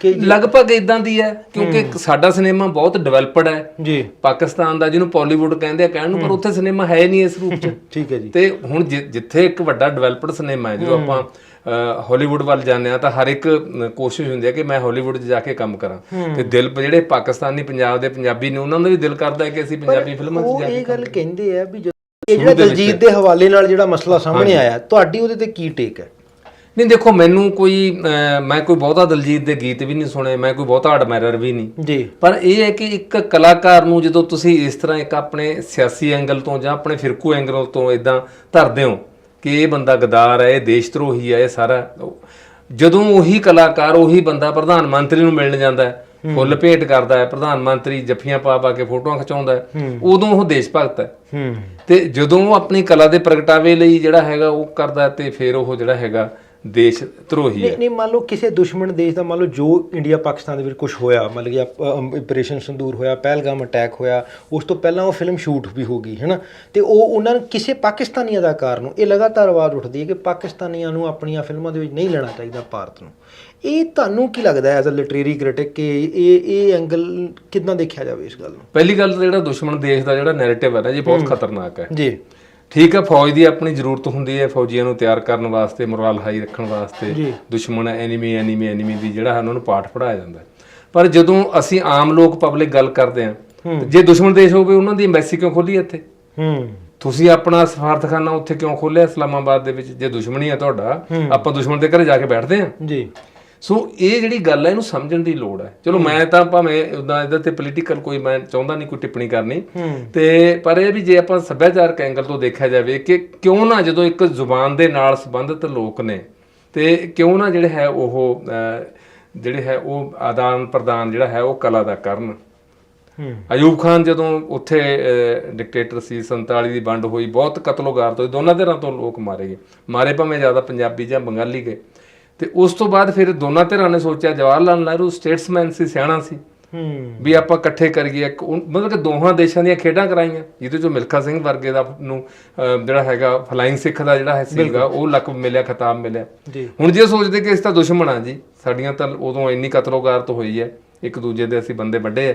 ਕਿ ਲਗਭਗ ਇਦਾਂ ਦੀ ਹੈ ਕਿਉਂਕਿ ਸਾਡਾ ਸਿਨੇਮਾ ਬਹੁਤ ਡਿਵੈਲਪਡ ਹੈ। ਜੀ। ਪਾਕਿਸਤਾਨ ਦਾ ਜਿਹਨੂੰ ਪਾਲੀਵੁੱਡ ਕਹਿੰਦੇ ਆ ਕਹਿਣ ਨੂੰ ਪਰ ਉੱਥੇ ਸਿਨੇਮਾ ਹੈ ਨਹੀਂ ਇਸ ਰੂਪ 'ਚ। ਠੀਕ ਹੈ ਜੀ। ਤੇ ਹੁਣ ਜਿ- ਜਿੱਥੇ ਇੱਕ ਵੱਡਾ ਡਿਵੈਲਪਡ ਸਿਨੇਮਾ ਹੈ ਜਦੋਂ ਆਪਾਂ ਹਾਲੀਵੁੱਡ ਵੱਲ ਜਾਂਦੇ ਆ ਤਾਂ ਹਰ ਇੱਕ ਅ, ਕੋਸ਼ਿਸ਼ ਹੁੰਦੀ ਹੈ ਕਿ ਮੈਂ ਹਾਲੀਵੁੱਡ 'ਚ ਜਾ ਕੇ ਕੰਮ ਕਰਾਂ। ਤੇ ਦਿਲ ਜਿਹੜੇ ਪਾਕਿਸਤਾਨੀ ਪੰਜਾਬ ਦੇ ਪੰਜਾਬੀ ਨੇ ਉਹਨਾਂ ਦਾ ਵੀ ਦਿਲ ਕਰਦਾ ਹੈ ਕਿ ਅਸੀਂ ਪੰਜਾਬੀ ਫਿਲਮਾਂ 'ਚ ਉਹ ਜਾ ਇਹ ਗੱਲ ਕਹਿੰਦੇ ਆ ਵੀ ਇਹ ਜਿਹੜਾ ਦਲਜੀਤ ਦੇ ਹਵਾਲੇ ਨਾਲ ਜਿਹੜਾ ਮਸਲਾ ਸਾਹਮਣੇ ਆਇਆ ਤੁਹਾਡੀ ਉਹਦੇ ਤੇ ਕੀ ਟੇਕ ਹੈ? ਨਹੀਂ ਦੇਖੋ ਮੈਨੂੰ ਕੋਈ ਮੈਂ ਕੋਈ ਬਹੁਤਾ ਦਲਜੀਤ ਦੇ ਗੀਤ ਵੀ ਨਹੀਂ ਸੁਣੇ ਮੈਂ ਕੋਈ ਬਹੁਤਾ ਐਡਮਾਇਰਰ ਵੀ ਨਹੀਂ। ਜੀ। ਪਰ ਇਹ ਹੈ ਕਿ ਇੱਕ ਕਲਾਕਾਰ ਨੂੰ ਜਦੋਂ ਤੁਸੀਂ ਇਸ ਤਰ੍ਹਾਂ ਇੱਕ ਆਪਣੇ ਸਿਆਸੀ ਐਂਗਲ ਤੋਂ ਜਾਂ ਆਪਣੇ ਫਿਰਕੂ ਐਂਗਲ ਤੋਂ ਇਦਾਂ ਧਰਦੇ ਹੋ ਕਿ ਇਹ ਬੰਦਾ ਗਦਾਰ ਹੈ ਇਹ ਦੇਸ਼ ਧਰੋਹੀ ਹੈ ਇਹ ਸਾਰਾ ਜਦੋਂ ਉਹੀ ਕਲਾਕਾਰ ਉਹੀ ਬੰਦਾ ਪ੍ਰਧਾਨ ਮੰਤਰੀ ਨੂੰ ਮਿਲਣ ਜਾਂਦਾ ਹੈ ਫੁੱਲ ਭੇਟ ਕਰਦਾ ਹੈ ਪ੍ਰਧਾਨ ਮੰਤਰੀ ਜੱਫੀਆਂ ਪਾ ਪਾ ਕੇ ਫੋਟੋਆਂ ਖਿਚਾਉਂਦਾ ਹੈ ਉਦੋਂ ਉਹ ਦੇਸ਼ ਭਗਤ ਹੈ। ਤੇ ਜਦੋਂ ਉਹ ਆਪਣੀ ਕਲਾ ਦੇ ਪ੍ਰਗਟਾਵੇ ਲਈ ਜਿਹੜਾ ਹੈਗਾ ਉਹ ਕਰਦਾ ਹੈ ਤੇ ਫਿਰ ਉਹ ਜਿਹੜਾ ਹੈਗਾ ਦੇਸ਼ ਧਰੋਹੀ ਹੈ। ਨਹੀਂ ਨਹੀਂ ਮੰਨ ਲਓ ਕਿਸੇ ਦੁਸ਼ਮਣ ਦੇਸ਼ ਦਾ ਮੰਨ ਲਓ ਜੋ ਇੰਡੀਆ ਪਾਕਿਸਤਾਨ ਦੇ ਵਿੱਚ ਕੁਝ ਹੋਇਆ ਮਤਲਬ ਕਿ ਆਪਰੇਸ਼ਨ ਸੰਦੂਰ ਹੋਇਆ ਪਹਿਲਗਾਮ ਅਟੈਕ ਹੋਇਆ ਉਸ ਤੋਂ ਪਹਿਲਾਂ ਉਹ ਫਿਲਮ ਸ਼ੂਟ ਵੀ ਹੋ ਗਈ ਹੈਨਾ? ਤੇ ਉਹ ਉਹਨਾਂ ਨੂੰ ਕਿਸੇ ਪਾਕਿਸਤਾਨੀ ਅਦਾਕਾਰ ਨੂੰ ਇਹ ਲਗਾਤਾਰ ਆਵਾਜ਼ ਉੱਠਦੀ ਹੈ ਕਿ ਪਾਕਿਸਤਾਨੀਆਂ ਨੂੰ ਆਪਣੀਆਂ ਫਿਲਮਾਂ ਦੇ ਵਿੱਚ ਨਹੀਂ ਲੈਣਾ ਚਾਹੀਦਾ ਭਾਰਤ ਨੂੰ। ਇਹ ਤੁਹਾਨੂੰ ਕੀ ਲੱਗਦਾ ਐਜ਼ ਅ ਲਿਟਰੇਰੀ ਕ੍ਰਿਟਿਕ ਕਿ ਇਹ ਇਹ ਐਂਗਲ ਕਿਦਾਂ ਦੇਖਿਆ ਜਾਵੇ ਇਸ ਗੱਲ ਨੂੰ? ਪਹਿਲੀ ਗੱਲ ਤਾਂ ਜਿਹੜਾ ਦੁਸ਼ਮਣ ਦੇਸ਼ ਦਾ ਜਿਹੜਾ ਨੈਰੇਟਿਵ ਹੈ ਨਾ ਜੀ ਬਹੁਤ ਖਤਰਨਾਕ ਹੈ। ਜੀ। ਠੀਕ ਹੈ ਫੌਜ ਦੀ ਆਪਣੀ ਜ਼ਰੂਰਤ ਹੁੰਦੀ ਹੈ ਫੌਜੀਆਂ ਨੂੰ ਤਿਆਰ ਕਰਨ ਵਾਸਤੇ ਮੋਰਲ ਹਾਈ ਰੱਖਣ ਵਾਸਤੇ। ਦੁਸ਼ਮਣ ਐਨੀਮੀ ਐਨੀਮੀ ਐਨੀਮੀ ਦੀ ਜਿਹੜਾ ਉਹਨਾਂ ਨੂੰ ਪਾਠ ਪੜਾਇਆ ਜਾਂਦਾ। ਪਰ ਜਦੋਂ ਅਸੀਂ ਆਮ ਲੋਕ ਪਬਲਿਕ ਗੱਲ ਕਰਦੇ ਹਾਂ ਜੇ ਦੁਸ਼ਮਣ ਦੇਸ਼ ਹੋਵੇ ਉਹਨਾਂ ਦੀ ਐਮਬੈਸੀ ਕਿਉਂ ਖੋਲੀ ਇੱਥੇ? ਹੂੰ। ਤੁਸੀਂ ਆਪਣਾ ਸਫਾਰਤਖਾਨਾ ਉੱਥੇ ਕਿਉਂ ਖੋਲਿਆ ਇਸਲਾਮਾਬਾਦ ਦੇ ਵਿੱਚ? ਜੇ ਦੁਸ਼ਮਣੀ ਹੈ ਤੁਹਾਡਾ ਆਪਾਂ ਦੁਸ਼ਮਣ ਦੇ ਘਰੇ ਜਾ ਕੇ ਬੈਠਦੇ ਹਾਂ। ਜੀ। ਸੋ ਇਹ ਜਿਹੜੀ ਗੱਲ ਹੈ ਇਹਨੂੰ ਸਮਝਣ ਦੀ ਲੋੜ ਹੈ ਚਲੋ ਮੈਂ ਤਾਂ ਭਾਵੇਂ ਉਦਾਂ ਇਹਦੇ ਤੇ ਪੋਲੀਟੀਕਲ ਕੋਈ ਮੈਂ ਚਾਹੁੰਦਾ ਨਹੀਂ ਕੋਈ ਟਿੱਪਣੀ ਕਰਨੀ। ਤੇ ਪਰ ਇਹ ਵੀ ਜੇ ਆਪਾਂ ਸੱਭਿਆਚਾਰਕ ਐਂਗਲ ਤੋਂ ਦੇਖਿਆ ਜਾਵੇ ਕਿ ਕਿਉਂ ਨਾ ਜਦੋਂ ਇੱਕ ਜ਼ੁਬਾਨ ਦੇ ਨਾਲ ਸੰਬੰਧਿਤ ਲੋਕ ਨੇ ਤੇ ਕਿਉਂ ਨਾ ਜਿਹੜੇ ਹੈ ਉਹ ਜਿਹੜੇ ਹੈ ਉਹ ਆਦਾਨ ਪ੍ਰਦਾਨ ਜਿਹੜਾ ਹੈ ਉਹ ਕਲਾ ਦਾ ਕਰਨ। ਅਯੂਬ ਖਾਨ ਜਦੋਂ ਉੱਥੇ ਡਿਕਟੇਟਰ ਸੀ 47 ਦੀ ਵੰਡ ਹੋਈ ਬਹੁਤ ਕਤਲੋਗਾਰ ਹੋਏ ਦੋਨਾਂ ਧਿਰਾਂ ਤੋਂ ਲੋਕ ਮਾਰੇ ਗਏ। ਮਾਰੇ ਭਾਵੇਂ ਜ਼ਿਆਦਾ ਪੰਜਾਬੀ ਜਾਂ ਬੰਗਾਲੀ ਗਏ। ਤੇ ਉਸ ਤੋਂ ਬਾਅਦ ਫਿਰ ਦੋਨਾਂ ਧਿਰਾਂ ਨੇ ਸੋਚਿਆ ਜਵਾਹਰ ਲਾਲ ਨਹਿਰੂ ਸਟੇਟਸਮੈਨ ਸੀ ਸਿਆਣਾ ਸੀ। ਹੂੰ। ਵੀ ਆਪਾਂ ਇਕੱਠੇ ਕਰੀਏ ਮਤਲਬ ਕਿ ਦੋਹਾਂ ਦੇਸ਼ਾਂ ਦੀਆਂ ਖੇਡਾਂ ਕਰਾਈਆਂ ਜਿਹਦੇ ਚੋਂ ਮਿਲਖਾ ਸਿੰਘ ਵਰਗੇ ਦਾ ਨੂੰ ਜਿਹੜਾ ਹੈਗਾ ਫਲਾਈਂਗ ਸਿੱਖ ਦਾ ਜਿਹੜਾ ਹੈ ਸੀਗਾ ਉਹ ਲਕਬ ਮਿਲਿਆ ਖਿਤਾਬ ਮਿਲਿਆ। ਜੀ। ਹੁਣ ਜੇ ਸੋਚਦੇ ਕਿ ਇਸ ਤਾਂ ਦੁਸ਼ਮਣ ਆ ਜੀ ਸਾਡੀਆਂ ਤਾਂ ਉਦੋਂ ਇੰਨੀ ਕਤਲੋਗਾਰਤ ਹੋਈ ਹੈ ਇੱਕ ਦੂਜੇ ਦੇ ਅਸੀਂ ਬੰਦੇ ਵੱਡੇ ਆ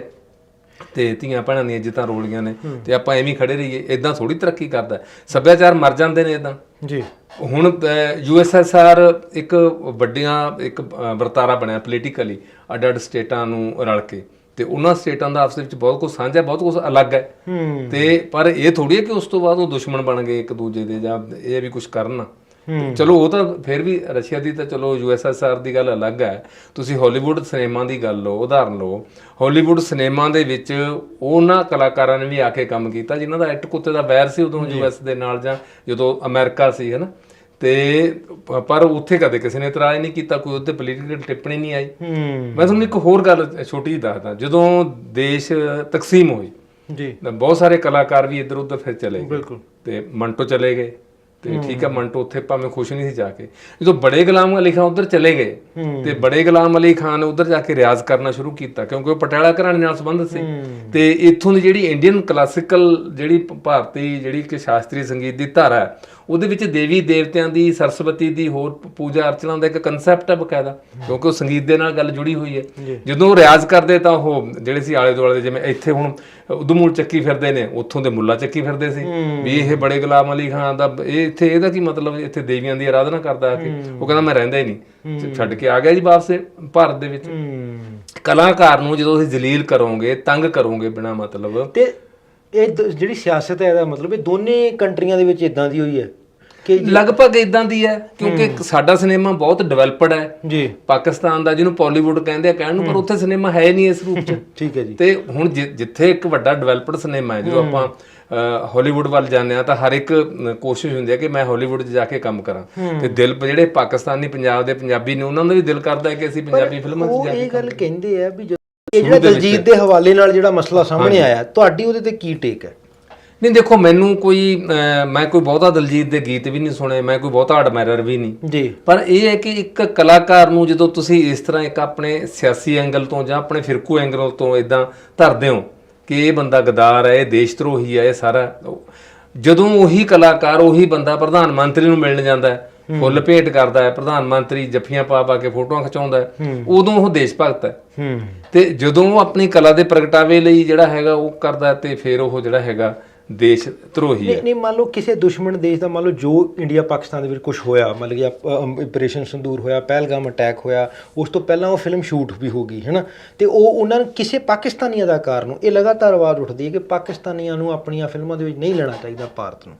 ਤੇ ਧੀਆਂ ਭੈਣਾਂ ਦੀਆਂ ਇੱਜ਼ਤਾਂ ਰੋਲੀਆਂ ਨੇ ਤੇ ਆਪਾਂ ਐਵੇਂ ਖੜੇ ਰਹੀਏ ਇਦਾਂ ਥੋੜੀ ਤਰੱਕੀ ਕਰਦਾ। ਸੱਭਿਆਚਾਰ ਮਰ ਜਾਂਦੇ ਨੇ ਇਦਾਂ ਜੀ। ਹੁਣ ਯੂਐਸਐਸਆਰ ਇੱਕ ਵੱਡੀਆਂ ਇੱਕ ਵਰਤਾਰਾ ਬਣਿਆ ਪੋਲੀਟੀਕਲੀ ਅੱਡ ਅੱਡ ਸਟੇਟਾਂ ਨੂੰ ਰਲ ਕੇ। ਤੇ ਉਹਨਾਂ ਸਟੇਟਾਂ ਦਾ ਆਪਸ ਵਿੱਚ ਬਹੁਤ ਕੁਝ ਸਾਂਝਾ ਬਹੁਤ ਕੁਝ ਅਲੱਗ ਹੈ। ਹੂੰ। ਤੇ ਪਰ ਇਹ ਥੋੜੀ ਹੈ ਕਿ ਉਸ ਤੋਂ ਬਾਅਦ ਉਹ ਦੁਸ਼ਮਣ ਬਣ ਗਏ ਇੱਕ ਦੂਜੇ ਦੇ ਜਾਂ ਇਹ ਵੀ ਕੁਝ ਕਰਨ ਚਲੋ ਉਹ ਤਾਂ ਫਿਰ ਵੀ ਰਸ਼ੀਆ ਦੀ ਤਾਂ ਚਲੋ ਯੂਐਸਐਸਆਰ ਦੀ ਗੱਲ ਅਲੱਗ ਹੈ। ਤੁਸੀਂ ਹਾਲੀਵੁੱਡ ਸਿਨੇਮਾ ਦੀ ਗੱਲ ਲਓ ਉਦਾਹਰਨ ਲਓ। ਹਾਲੀਵੁੱਡ ਸਿਨੇਮਾ ਦੇ ਵਿੱਚ ਉਹਨਾਂ ਕਲਾਕਾਰਾਂ ਨੇ ਵੀ ਆ ਕੇ ਕੰਮ ਕੀਤਾ ਜਿਨ੍ਹਾਂ ਦਾ ਐਟ ਕੁੱਤੇ ਦਾ ਵੈਰ ਸੀ ਉਦੋਂ ਯੂਐਸ ਦੇ ਨਾਲ ਜਾਂ ਜਦੋਂ ਅਮਰੀਕਾ ਸੀ ਹਨਾ? ਤੇ ਪਰ ਉੱਥੇ ਕਦੇ ਕਿਸੇ ਨੇ ਇਤਰਾਜ਼ ਨਹੀਂ ਕੀਤਾ ਕੋਈ ਉੱਤੇ ਪੋਲੀਟੀਕਲ ਟਿੱਪਣੀ ਨਹੀਂ ਆਈ। ਮੈਂ ਤੁਹਾਨੂੰ ਇੱਕ ਹੋਰ ਗੱਲ ਛੋਟੀ ਜਿਹੀ ਦੱਸਦਾ। ਜਦੋਂ ਦੇਸ਼ ਤਕਸੀਮ ਹੋਈ ਜੀ। ਬਹੁਤ ਸਾਰੇ ਕਲਾਕਾਰ ਵੀ ਇੱਧਰ ਉੱਧਰ ਫਿਰ ਚਲੇ ਗਏ। ਬਿਲਕੁਲ। ਤੇ ਮੰਟੋ ਚਲੇ ਗਏ। ਤੇ ਠੀਕ ਹੈ। ਮੰਟੋ ਉੱਥੇ ਭਾਵੇਂ ਖੁਸ਼ ਨਹੀਂ ਸੀ ਜਾ ਕੇ। ਜਦੋਂ ਬੜੇ ਗੁਲਾਮ ਅਲੀ ਖਾਨ ਉੱਧਰ ਚਲੇ ਗਏ ਤੇ ਬੜੇ ਗੁਲਾਮ ਅਲੀ ਖਾਨ ਨੇ ਉੱਧਰ ਜਾ ਕੇ ਰਿਆਜ਼ ਕਰਨਾ ਸ਼ੁਰੂ ਕੀਤਾ ਕਿਉਂਕਿ ਉਹ ਪਟਿਆਲਾ ਘਰਾਣੇ ਨਾਲ ਸੰਬੰਧਿਤ ਸੀ। ਤੇ ਇੱਥੋਂ ਦੀ ਜਿਹੜੀ ਇੰਡੀਅਨ ਕਲਾਸਿਕਲ ਜਿਹੜੀ ਭਾਰਤੀ ਜਿਹੜੀ ਕਿ ਸ਼ਾਸਤਰੀ ਸੰਗੀਤ ਦੀ ਧਾਰਾ ਹੈ ਉਹਦੇ ਵਿੱਚ ਦੇਵੀ ਦੇਵਤਿਆਂ ਦੀ ਸਰਸਵਤੀ ਦੀ ਹੋਰ ਪੂਜਾ ਅਰਚਨਾ ਦਾ ਇੱਕ ਕਨਸੈਪਟ ਹੈ ਬਕਾਇਦਾ ਕਿਉਂਕਿ ਉਹ ਸੰਗੀਤ ਦੇ ਨਾਲ ਗੱਲ ਜੁੜੀ ਹੋਈ ਹੈ। ਜਦੋਂ ਉਹ ਰਿਆਜ਼ ਕਰਦੇ ਤਾਂ ਉਹ ਜਿਹੜੇ ਸੀ ਆਲੇ ਦੁਆਲੇ ਦੇ ਜਿਵੇਂ ਇੱਥੇ ਹੁਣ ਉਦਮੂਲ ਚੱਕੀ ਫਿਰਦੇ ਨੇ ਉੱਥੋਂ ਦੇ ਮੁੱਲਾ ਚੱਕੀ ਫਿਰਦੇ ਸੀ। ਵੀ ਇਹ ਬੜੇ ਗੁਲਾਮ ਅਲੀ ਖਾਨ ਦਾ ਇਹ ਇੱਥੇ ਇਹਦਾ ਕੀ ਮਤਲਬ ਇੱਥੇ ਦੇਵੀਆਂ ਦੀ ਆਰਾਧਨਾ ਕਰਦਾ ਆ ਕੇ। ਉਹ ਕਹਿੰਦਾ ਮੈਂ ਰਹਿੰਦਾ ਹੀ ਨਹੀਂ। ਛੱਡ ਕੇ ਆ ਗਿਆ ਜੀ ਵਾਪਸ ਭਾਰਤ ਦੇ ਵਿੱਚ। ਕਲਾਕਾਰ ਨੂੰ ਜਦੋਂ ਤੁਸੀਂ ਜਲੀਲ ਕਰੋਗੇ ਤੰਗ ਕਰੋਗੇ ਬਿਨਾ ਮਤਲਬ ਤੇ ਇਹ ਦ- ਜਿਹੜੀ ਸਿਆਸਤ ਹੈ ਇਹਦਾ ਮਤਲਬ ਇਹ ਦੋਨੇ ਕੰਟਰੀਆਂ ਦੇ ਵਿੱਚ ਇਦਾਂ ਦੀ ਹੋਈ ਹੈ ਕਿ ਲਗਭਗ ਇਦਾਂ ਦੀ ਹੈ ਕਿਉਂਕਿ ਸਾਡਾ ਸਿਨੇਮਾ ਬਹੁਤ ਡਿਵੈਲਪਡ ਹੈ। ਜੀ। ਪਾਕਿਸਤਾਨ ਦਾ ਜਿਹਨੂੰ ਪਾਲੀਵੁੱਡ ਕਹਿੰਦੇ ਆ ਕਹਿਣ ਨੂੰ ਪਰ ਉੱਥੇ ਸਿਨੇਮਾ ਹੈ ਨਹੀਂ ਇਸ ਰੂਪ 'ਚ। ਠੀਕ ਹੈ ਜੀ। ਤੇ ਹੁਣ ਜਿ- ਜਿੱਥੇ ਇੱਕ ਵੱਡਾ ਡਿਵੈਲਪਡ ਸਿਨੇਮਾ ਹੈ ਜਦੋਂ ਆਪਾਂ ਹਾਲੀਵੁੱਡ ਵੱਲ ਜਾਂਦੇ ਆ ਤਾਂ ਹਰ ਇੱਕ ਅ, ਕੋਸ਼ਿਸ਼ ਹੁੰਦੀ ਹੈ ਕਿ ਮੈਂ ਹਾਲੀਵੁੱਡ 'ਚ ਜਾ ਕੇ ਕੰਮ ਕਰਾਂ। ਤੇ ਦਿਲ ਜਿਹੜੇ ਪਾਕਿਸਤਾਨੀ ਪੰਜਾਬ ਦੇ ਪੰਜਾਬੀ ਨੇ ਉਹਨਾਂ ਦਾ ਵੀ ਦਿਲ ਕਰਦਾ ਹੈ ਕਿ ਅਸੀਂ ਪੰਜਾਬੀ ਫਿਲਮਾਂ 'ਚ ਉਹ ਜਾ ਇਹ ਗੱਲ ਕਹਿੰਦੇ ਆ ਵੀ ਇਹ ਜਿਹੜਾ ਦਲਜੀਤ ਦੇ ਹਵਾਲੇ ਨਾਲ ਜਿਹੜਾ ਮਸਲਾ ਸਾਹਮਣੇ ਆਇਆ ਤੁਹਾਡੀ ਉਹਦੇ ਤੇ ਕੀ ਟੇਕ ਹੈ? ਨਹੀਂ ਦੇਖੋ ਮੈਨੂੰ ਕੋਈ ਮੈਂ ਕੋਈ ਬਹੁਤਾ ਦਲਜੀਤ ਦੇ ਗੀਤ ਵੀ ਨਹੀਂ ਸੁਣੇ ਮੈਂ ਕੋਈ ਬਹੁਤਾ ਐਡਮਾਇਰਰ ਵੀ ਨਹੀਂ। ਜੀ। ਪਰ ਇਹ ਹੈ ਕਿ ਇੱਕ ਕਲਾਕਾਰ ਨੂੰ ਜਦੋਂ ਤੁਸੀਂ ਇਸ ਤਰ੍ਹਾਂ ਇੱਕ ਆਪਣੇ ਸਿਆਸੀ ਐਂਗਲ ਤੋਂ ਜਾਂ ਆਪਣੇ ਫਿਰਕੂ ਐਂਗਲ ਤੋਂ ਇਦਾਂ ਧਰਦੇ ਹੋ ਕਿ ਇਹ ਬੰਦਾ ਗਦਾਰ ਹੈ ਇਹ ਦੇਸ਼ ਧਰੋਹੀ ਹੈ ਇਹ ਸਾਰਾ ਜਦੋਂ ਉਹੀ ਕਲਾਕਾਰ ਉਹੀ ਬੰਦਾ ਪ੍ਰਧਾਨ ਮੰਤਰੀ ਨੂੰ ਮਿਲਣ ਜਾਂਦਾ ਹੈ ਫੁੱਲ ਭੇਟ ਕਰਦਾ ਹੈ ਪ੍ਰਧਾਨ ਮੰਤਰੀ ਜੱਫੀਆਂ ਪਾ ਪਾ ਕੇ ਫੋਟੋਆਂ ਖਿਚਾਉਂਦਾ ਹੈ ਉਦੋਂ ਉਹ ਦੇਸ਼ ਭਗਤ ਹੈ। ਤੇ ਜਦੋਂ ਉਹ ਆਪਣੀ ਕਲਾ ਦੇ ਪ੍ਰਗਟਾਵੇ ਲਈ ਜਿਹੜਾ ਹੈਗਾ ਉਹ ਕਰਦਾ ਹੈ ਤੇ ਫਿਰ ਉਹ ਜਿਹੜਾ ਹੈਗਾ ਦੇਸ਼ ਧਰੋਹੀ ਹੈ। ਨਹੀਂ ਨਹੀਂ ਮੰਨ ਲਓ ਕਿਸੇ ਦੁਸ਼ਮਣ ਦੇਸ਼ ਦਾ ਮੰਨ ਲਓ ਜੋ ਇੰਡੀਆ ਪਾਕਿਸਤਾਨ ਦੇ ਵਿੱਚ ਕੁਝ ਹੋਇਆ ਮਤਲਬ ਕਿ ਆਪਰੇਸ਼ਨ ਸੰਦੂਰ ਹੋਇਆ ਪਹਿਲਗਾਮ ਅਟੈਕ ਹੋਇਆ ਉਸ ਤੋਂ ਪਹਿਲਾਂ ਉਹ ਫਿਲਮ ਸ਼ੂਟ ਵੀ ਹੋ ਗਈ ਹੈਨਾ? ਤੇ ਉਹ ਉਹਨਾਂ ਨੂੰ ਕਿਸੇ ਪਾਕਿਸਤਾਨੀ ਅਦਾਕਾਰ ਨੂੰ ਇਹ ਲਗਾਤਾਰ ਆਵਾਜ਼ ਉੱਠਦੀ ਹੈ ਕਿ ਪਾਕਿਸਤਾਨੀਆਂ ਨੂੰ ਆਪਣੀਆਂ ਫਿਲਮਾਂ ਦੇ ਵਿੱਚ ਨਹੀਂ ਲੈਣਾ ਚਾਹੀਦਾ ਭਾਰਤ ਨੂੰ।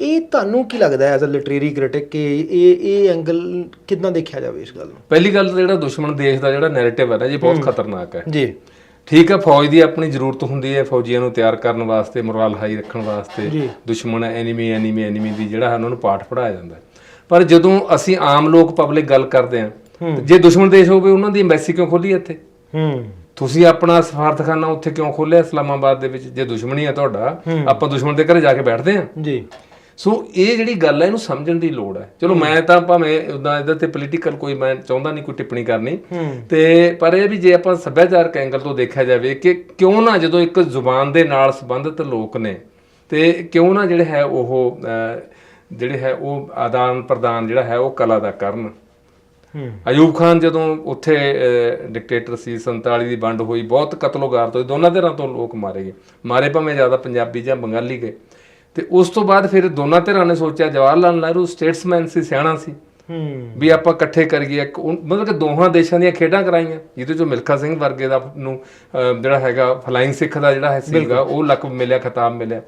ਇਹ ਤੁਹਾਨੂੰ ਕੀ ਲੱਗਦਾ ਹੈ ਐਜ਼ ਅ ਲਿਟਰੇਰੀ ਕ੍ਰਿਟਿਕ ਕਿ ਇਹ ਇਹ ਐਂਗਲ ਕਿਦਾਂ ਦੇਖਿਆ ਜਾਵੇ ਇਸ ਗੱਲ ਨੂੰ? ਪਹਿਲੀ ਗੱਲ ਤਾਂ ਜਿਹੜਾ ਦੁਸ਼ਮਣ ਦੇਸ਼ ਦਾ ਜਿਹੜਾ ਨੈਰੇਟਿਵ ਹੈ ਨਾ ਜੀ ਬਹੁਤ ਖਤਰਨਾਕ ਹੈ। ਜੀ। ਠੀਕ ਹੈ ਫੌਜ ਦੀ ਆਪਣੀ ਜ਼ਰੂਰਤ ਹੁੰਦੀ ਹੈ ਫੌਜੀਆਂ ਨੂੰ ਤਿਆਰ ਕਰਨ ਵਾਸਤੇ ਮੋਰਲ ਹਾਈ ਰੱਖਣ ਵਾਸਤੇ। ਦੁਸ਼ਮਣ ਐਨੀਮੀ ਐਨੀਮੀ ਐਨੀਮੀ ਦੀ ਜਿਹੜਾ ਉਹਨਾਂ ਨੂੰ ਪਾਠ ਪੜਾਇਆ ਜਾਂਦਾ। ਪਰ ਜਦੋਂ ਅਸੀਂ ਆਮ ਲੋਕ ਪਬਲਿਕ ਗੱਲ ਕਰਦੇ ਹਾਂ ਜੇ ਦੁਸ਼ਮਣ ਦੇਸ਼ ਹੋਵੇ ਉਹਨਾਂ ਦੀ ਐਮਬੈਸੀ ਕਿਉਂ ਖੋਲੀ ਇੱਥੇ? ਹੂੰ। ਤੁਸੀਂ ਆਪਣਾ ਸਫਾਰਤਖਾਨਾ ਉੱਥੇ ਕਿਉਂ ਖੋਲਿਆ ਇਸਲਾਮਾਬਾਦ ਦੇ ਵਿੱਚ? ਜੇ ਦੁਸ਼ਮਣੀ ਹੈ ਤੁਹਾਡਾ ਆਪਾਂ ਦੁਸ਼ਮਣ ਦੇ ਘਰੇ ਜਾ ਕੇ ਬੈਠਦੇ ਹਾਂ। ਜੀ। ਸੋ ਇਹ ਜਿਹੜੀ ਗੱਲ ਹੈ ਇਹਨੂੰ ਸਮਝਣ ਦੀ ਲੋੜ ਹੈ ਚਲੋ ਮੈਂ ਤਾਂ ਭਾਵੇਂ ਉਦਾਂ ਇਹਦੇ ਤੇ ਪੋਲੀਟੀਕਲ ਕੋਈ ਮੈਂ ਚਾਹੁੰਦਾ ਨਹੀਂ ਕੋਈ ਟਿੱਪਣੀ ਕਰਨੀ। ਤੇ ਪਰ ਇਹ ਵੀ ਜੇ ਆਪਾਂ ਸੱਭਿਆਚਾਰਕ ਐਂਗਲ ਤੋਂ ਦੇਖਿਆ ਜਾਵੇ ਕਿ ਕਿਉਂ ਨਾ ਜਦੋਂ ਇੱਕ ਜ਼ੁਬਾਨ ਦੇ ਨਾਲ ਸੰਬੰਧਿਤ ਲੋਕ ਨੇ ਤੇ ਕਿਉਂ ਨਾ ਜਿਹੜੇ ਹੈ ਉਹ ਜਿਹੜੇ ਹੈ ਉਹ ਆਦਾਨ ਪ੍ਰਦਾਨ ਜਿਹੜਾ ਹੈ ਉਹ ਕਲਾ ਦਾ ਕਰਨ। ਅਯੂਬ ਖਾਨ ਜਦੋਂ ਉੱਥੇ ਡਿਕਟੇਟਰ ਸੀ 47 ਦੀ ਵੰਡ ਹੋਈ ਬਹੁਤ ਕਤਲੋਗਾਰ ਹੋਈ ਦੋਨਾਂ ਧਿਰਾਂ ਤੋਂ ਲੋਕ ਮਾਰੇ ਗਏ। ਮਾਰੇ ਭਾਵੇਂ ਜ਼ਿਆਦਾ ਪੰਜਾਬੀ ਜਾਂ ਬੰਗਾਲੀ ਗਏ। ਤੇ ਉਸ ਤੋਂ ਬਾਅਦ ਫਿਰ ਦੋਨਾਂ ਧਿਰਾਂ ਨੇ ਸੋਚਿਆ ਜਵਾਹਰ ਲਾਲ ਨਹਿਰੂ ਸਟੇਟਸਮੈਨ ਸੀ ਸਿਆਣਾ ਸੀ। ਹੂੰ। ਵੀ ਆਪਾਂ ਇਕੱਠੇ ਕਰੀਏ ਮਤਲਬ ਕਿ ਦੋਹਾਂ ਦੇਸ਼ਾਂ ਦੀਆਂ ਖੇਡਾਂ ਕਰਾਈਆਂ ਜਿਹਦੇ ਚੋਂ ਮਿਲਖਾ ਸਿੰਘ ਵਰਗੇ ਦਾ ਨੂੰ ਜਿਹੜਾ ਹੈਗਾ ਫਲਾਈਂਗ ਸਿੱਖ ਦਾ ਜਿਹੜਾ ਹੈ ਸੀਗਾ ਉਹ ਲਕਬ ਮਿਲਿਆ ਖਿਤਾਬ ਮਿਲਿਆ।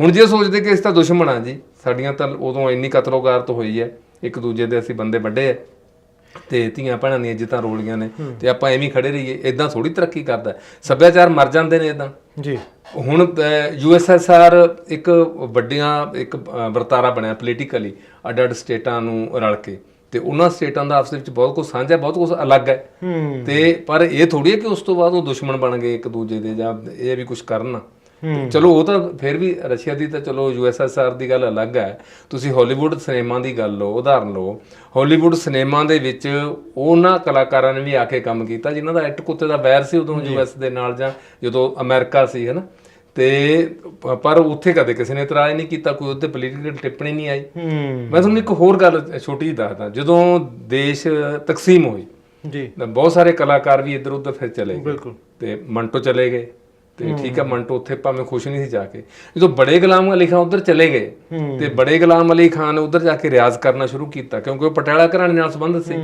ਹੁਣ ਜੇ ਸੋਚਦੇ ਕਿ ਇਸ ਤਾਂ ਦੁਸ਼ਮਣ ਆ ਜੀ ਸਾਡੀਆਂ ਤਾਂ ਉਦੋਂ ਇੰਨੀ ਕਤਲੋਗਾਰ ਤੋਂ ਹੋਈ ਹੈ ਇੱਕ ਦੂਜੇ ਦੇ ਅਸੀਂ ਬੰਦੇ ਵੱਡੇ ਆ ਤੇ ਧੀਆਂ ਭੈਣਾਂ ਦੀਆਂ ਇੱਜ਼ਤਾਂ ਰੋਲੀਆਂ ਨੇ ਤੇ ਆਪਾਂ ਐਵੇਂ ਖੜੇ ਰਹੀਏ ਇਦਾਂ ਥੋੜੀ ਤਰੱਕੀ ਕਰਦਾ। ਸੱਭਿਆਚਾਰ ਮਰ ਜਾਂਦੇ ਨੇ ਇਦਾਂ ਜੀ। ਹੁਣ ਯੂਐਸਐਸਆਰ ਇੱਕ ਵੱਡੀਆਂ ਇੱਕ ਵਰਤਾਰਾ ਬਣਿਆ ਪੋਲੀਟੀਕਲੀ ਅੱਡ ਅੱਡ ਸਟੇਟਾਂ ਨੂੰ ਰਲ ਕੇ। ਤੇ ਉਹਨਾਂ ਸਟੇਟਾਂ ਦਾ ਆਪਸ ਵਿੱਚ ਬਹੁਤ ਕੁਝ ਸਾਂਝਾ ਬਹੁਤ ਕੁਝ ਅਲੱਗ ਹੈ। ਤੇ ਪਰ ਇਹ ਥੋੜੀ ਹੈ ਕਿ ਉਸ ਤੋਂ ਬਾਅਦ ਉਹ ਦੁਸ਼ਮਣ ਬਣ ਗਏ ਇੱਕ ਦੂਜੇ ਦੇ ਜਾਂ ਇਹ ਵੀ ਕੁਝ ਕਰਨ ਚਲੋ ਉਹ ਤਾਂ ਫਿਰ ਵੀ ਰਸ਼ੀਆ ਦੀ ਤਾਂ ਚਲੋ ਯੂਐਸਐਸਆਰ ਦੀ ਗੱਲ ਅਲੱਗ ਹੈ। ਤੁਸੀਂ ਹਾਲੀਵੁੱਡ ਸਿਨੇਮਾ ਦੀ ਗੱਲ ਲਓ ਉਦਾਹਰਨ ਲਓ। ਹਾਲੀਵੁੱਡ ਸਿਨੇਮਾ ਦੇ ਵਿੱਚ ਉਹਨਾਂ ਕਲਾਕਾਰਾਂ ਨੇ ਵੀ ਆ ਕੇ ਕੰਮ ਕੀਤਾ ਜਿਨ੍ਹਾਂ ਦਾ ਐਟ ਕੁੱਤੇ ਦਾ ਵੈਰ ਸੀ ਉਦੋਂ ਯੂਐਸ ਦੇ ਨਾਲ ਜਾਂ ਜਦੋਂ ਅਮਰੀਕਾ ਸੀ ਹਨਾ? ਤੇ ਪਰ ਉੱਥੇ ਕਦੇ ਕਿਸੇ ਨੇ ਇਤਰਾਜ਼ ਨਹੀਂ ਕੀਤਾ ਕੋਈ ਉੱਤੇ ਪੋਲੀਟੀਕਲ ਟਿੱਪਣੀ ਨਹੀਂ ਆਈ। ਮੈਂ ਤੁਹਾਨੂੰ ਇੱਕ ਹੋਰ ਗੱਲ ਛੋਟੀ ਜਿਹੀ ਦੱਸਦਾ ਜਦੋਂ ਦੇਸ਼ ਤਕਸੀਮ ਹੋਈ ਜੀ। ਬਹੁਤ ਸਾਰੇ ਕਲਾਕਾਰ ਵੀ ਇੱਧਰ ਉੱਧਰ ਫਿਰ ਚਲੇ ਗਏ। ਬਿਲਕੁਲ। ਤੇ ਮੰਟੋ ਚਲੇ ਗਏ। ਤੇ ਠੀਕ ਹੈ। ਮੰਟੋ ਉੱਥੇ ਭਾਵੇਂ ਖੁਸ਼ ਨਹੀਂ ਸੀ ਜਾ ਕੇ। ਜਦੋਂ ਬੜੇ ਗੁਲਾਮ ਅਲੀ ਖਾਨ ਉਧਰ ਚਲੇ ਗਏ ਤੇ ਬੜੇ ਗੁਲਾਮ ਅਲੀ ਖਾਨ ਨੇ ਉਧਰ ਜਾ ਕੇ ਰਿਆਜ਼ ਕਰਨਾ ਸ਼ੁਰੂ ਕੀਤਾ ਕਿਉਂਕਿ ਉਹ ਪਟਿਆਲਾ ਘਰਾਣੇ ਨਾਲ ਸੰਬੰਧਿਤ ਸੀ।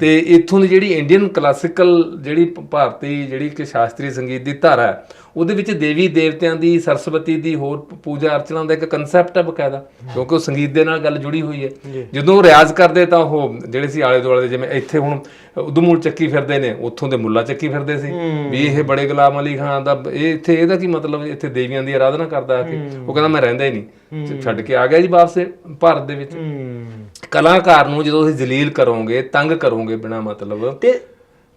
ਤੇ ਇੱਥੋਂ ਦੀ ਜਿਹੜੀ ਇੰਡੀਅਨ ਕਲਾਸਿਕਲ ਜਿਹੜੀ ਭਾਰਤੀ ਜਿਹੜੀ ਕਿ ਸ਼ਾਸਤਰੀ ਸੰਗੀਤ ਦੀ ਧਾਰਾ ਹੈ ਉਹਦੇ ਵਿੱਚ ਦੇਵੀ ਦੇਵਤਿਆਂ ਦੀ ਸਰਸਵਤੀ ਦੀ ਹੋਰ ਪੂਜਾ ਅਰਚਨਾ ਦਾ ਇੱਕ ਕਨਸੈਪਟ ਹੈ ਬਕਾਇਦਾ ਕਿਉਂਕਿ ਉਹ ਸੰਗੀਤ ਦੇ ਨਾਲ ਗੱਲ ਜੁੜੀ ਹੋਈ ਹੈ। ਜਦੋਂ ਉਹ ਰਿਆਜ਼ ਕਰਦੇ ਤਾਂ ਉਹ ਜਿਹੜੇ ਸੀ ਆਲੇ ਦੁਆਲੇ ਦੇ ਜਿਵੇਂ ਇੱਥੇ ਹੁਣ ਉਦਮੂਲ ਚੱਕੀ ਫਿਰਦੇ ਨੇ ਉੱਥੋਂ ਦੇ ਮੁੱਲਾ ਚੱਕੀ ਫਿਰਦੇ ਸੀ। ਵੀ ਇਹ ਬੜੇ ਗੁਲਾਮ ਅਲੀ ਖਾਨ ਦਾ ਇਹ ਇੱਥੇ ਇਹਦਾ ਕੀ ਮਤਲਬ ਇੱਥੇ ਦੇਵੀਆਂ ਦੀ ਆਰਾਧਨਾ ਕਰਦਾ ਆ ਕੇ। ਉਹ ਕਹਿੰਦਾ ਮੈਂ ਰਹਿੰਦਾ ਹੀ ਨਹੀਂ। ਛੱਡ ਕੇ ਆ ਗਿਆ ਜੀ ਵਾਪਸ ਭਾਰਤ ਦੇ ਵਿੱਚ। ਕਲਾਕਾਰ ਨੂੰ ਜਦੋਂ ਤੁਸੀਂ ਜਲੀਲ ਕਰੋਗੇ ਤੰਗ ਕਰੋਗੇ ਬਿਨਾ ਮਤਲਬ ਤੇ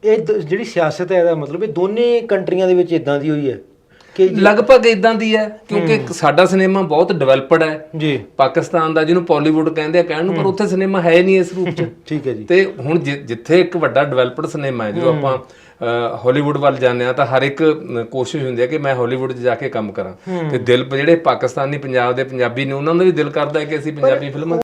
ਇਹ ਦ- ਜਿਹੜੀ ਸਿਆਸਤ ਹੈ ਇਹਦਾ ਮਤਲਬ ਇਹ ਦੋਨੇ ਕੰਟਰੀਆਂ ਦੇ ਵਿੱਚ ਇਦਾਂ ਦੀ ਹੋਈ ਹੈ ਕਿ ਲਗਭਗ ਇਦਾਂ ਦੀ ਹੈ ਕਿਉਂਕਿ ਸਾਡਾ ਸਿਨੇਮਾ ਬਹੁਤ ਡਿਵੈਲਪਡ ਹੈ। ਜੀ। ਪਾਕਿਸਤਾਨ ਦਾ ਜਿਹਨੂੰ ਪਾਲੀਵੁੱਡ ਕਹਿੰਦੇ ਆ ਕਹਿਣ ਨੂੰ ਪਰ ਉੱਥੇ ਸਿਨੇਮਾ ਹੈ ਨਹੀਂ ਇਸ ਰੂਪ 'ਚ। ਠੀਕ ਹੈ ਜੀ। ਤੇ ਹੁਣ ਜਿ- ਜਿੱਥੇ ਇੱਕ ਵੱਡਾ ਡਿਵੈਲਪਡ ਸਿਨੇਮਾ ਹੈ ਜਦੋਂ ਆਪਾਂ ਹਾਲੀਵੁੱਡ ਵੱਲ ਜਾਂਦੇ ਆ ਤਾਂ ਹਰ ਇੱਕ ਅ, ਕੋਸ਼ਿਸ਼ ਹੁੰਦੀ ਹੈ ਕਿ ਮੈਂ ਹਾਲੀਵੁੱਡ 'ਚ ਜਾ ਕੇ ਕੰਮ ਕਰਾਂ। ਤੇ ਦਿਲ ਜਿਹੜੇ ਪਾਕਿਸਤਾਨੀ ਪੰਜਾਬ ਦੇ ਪੰਜਾਬੀ ਨੇ ਉਹਨਾਂ ਦਾ ਵੀ ਦਿਲ ਕਰਦਾ ਹੈ ਕਿ ਅਸੀਂ ਪੰਜਾਬੀ ਫਿਲਮਾਂ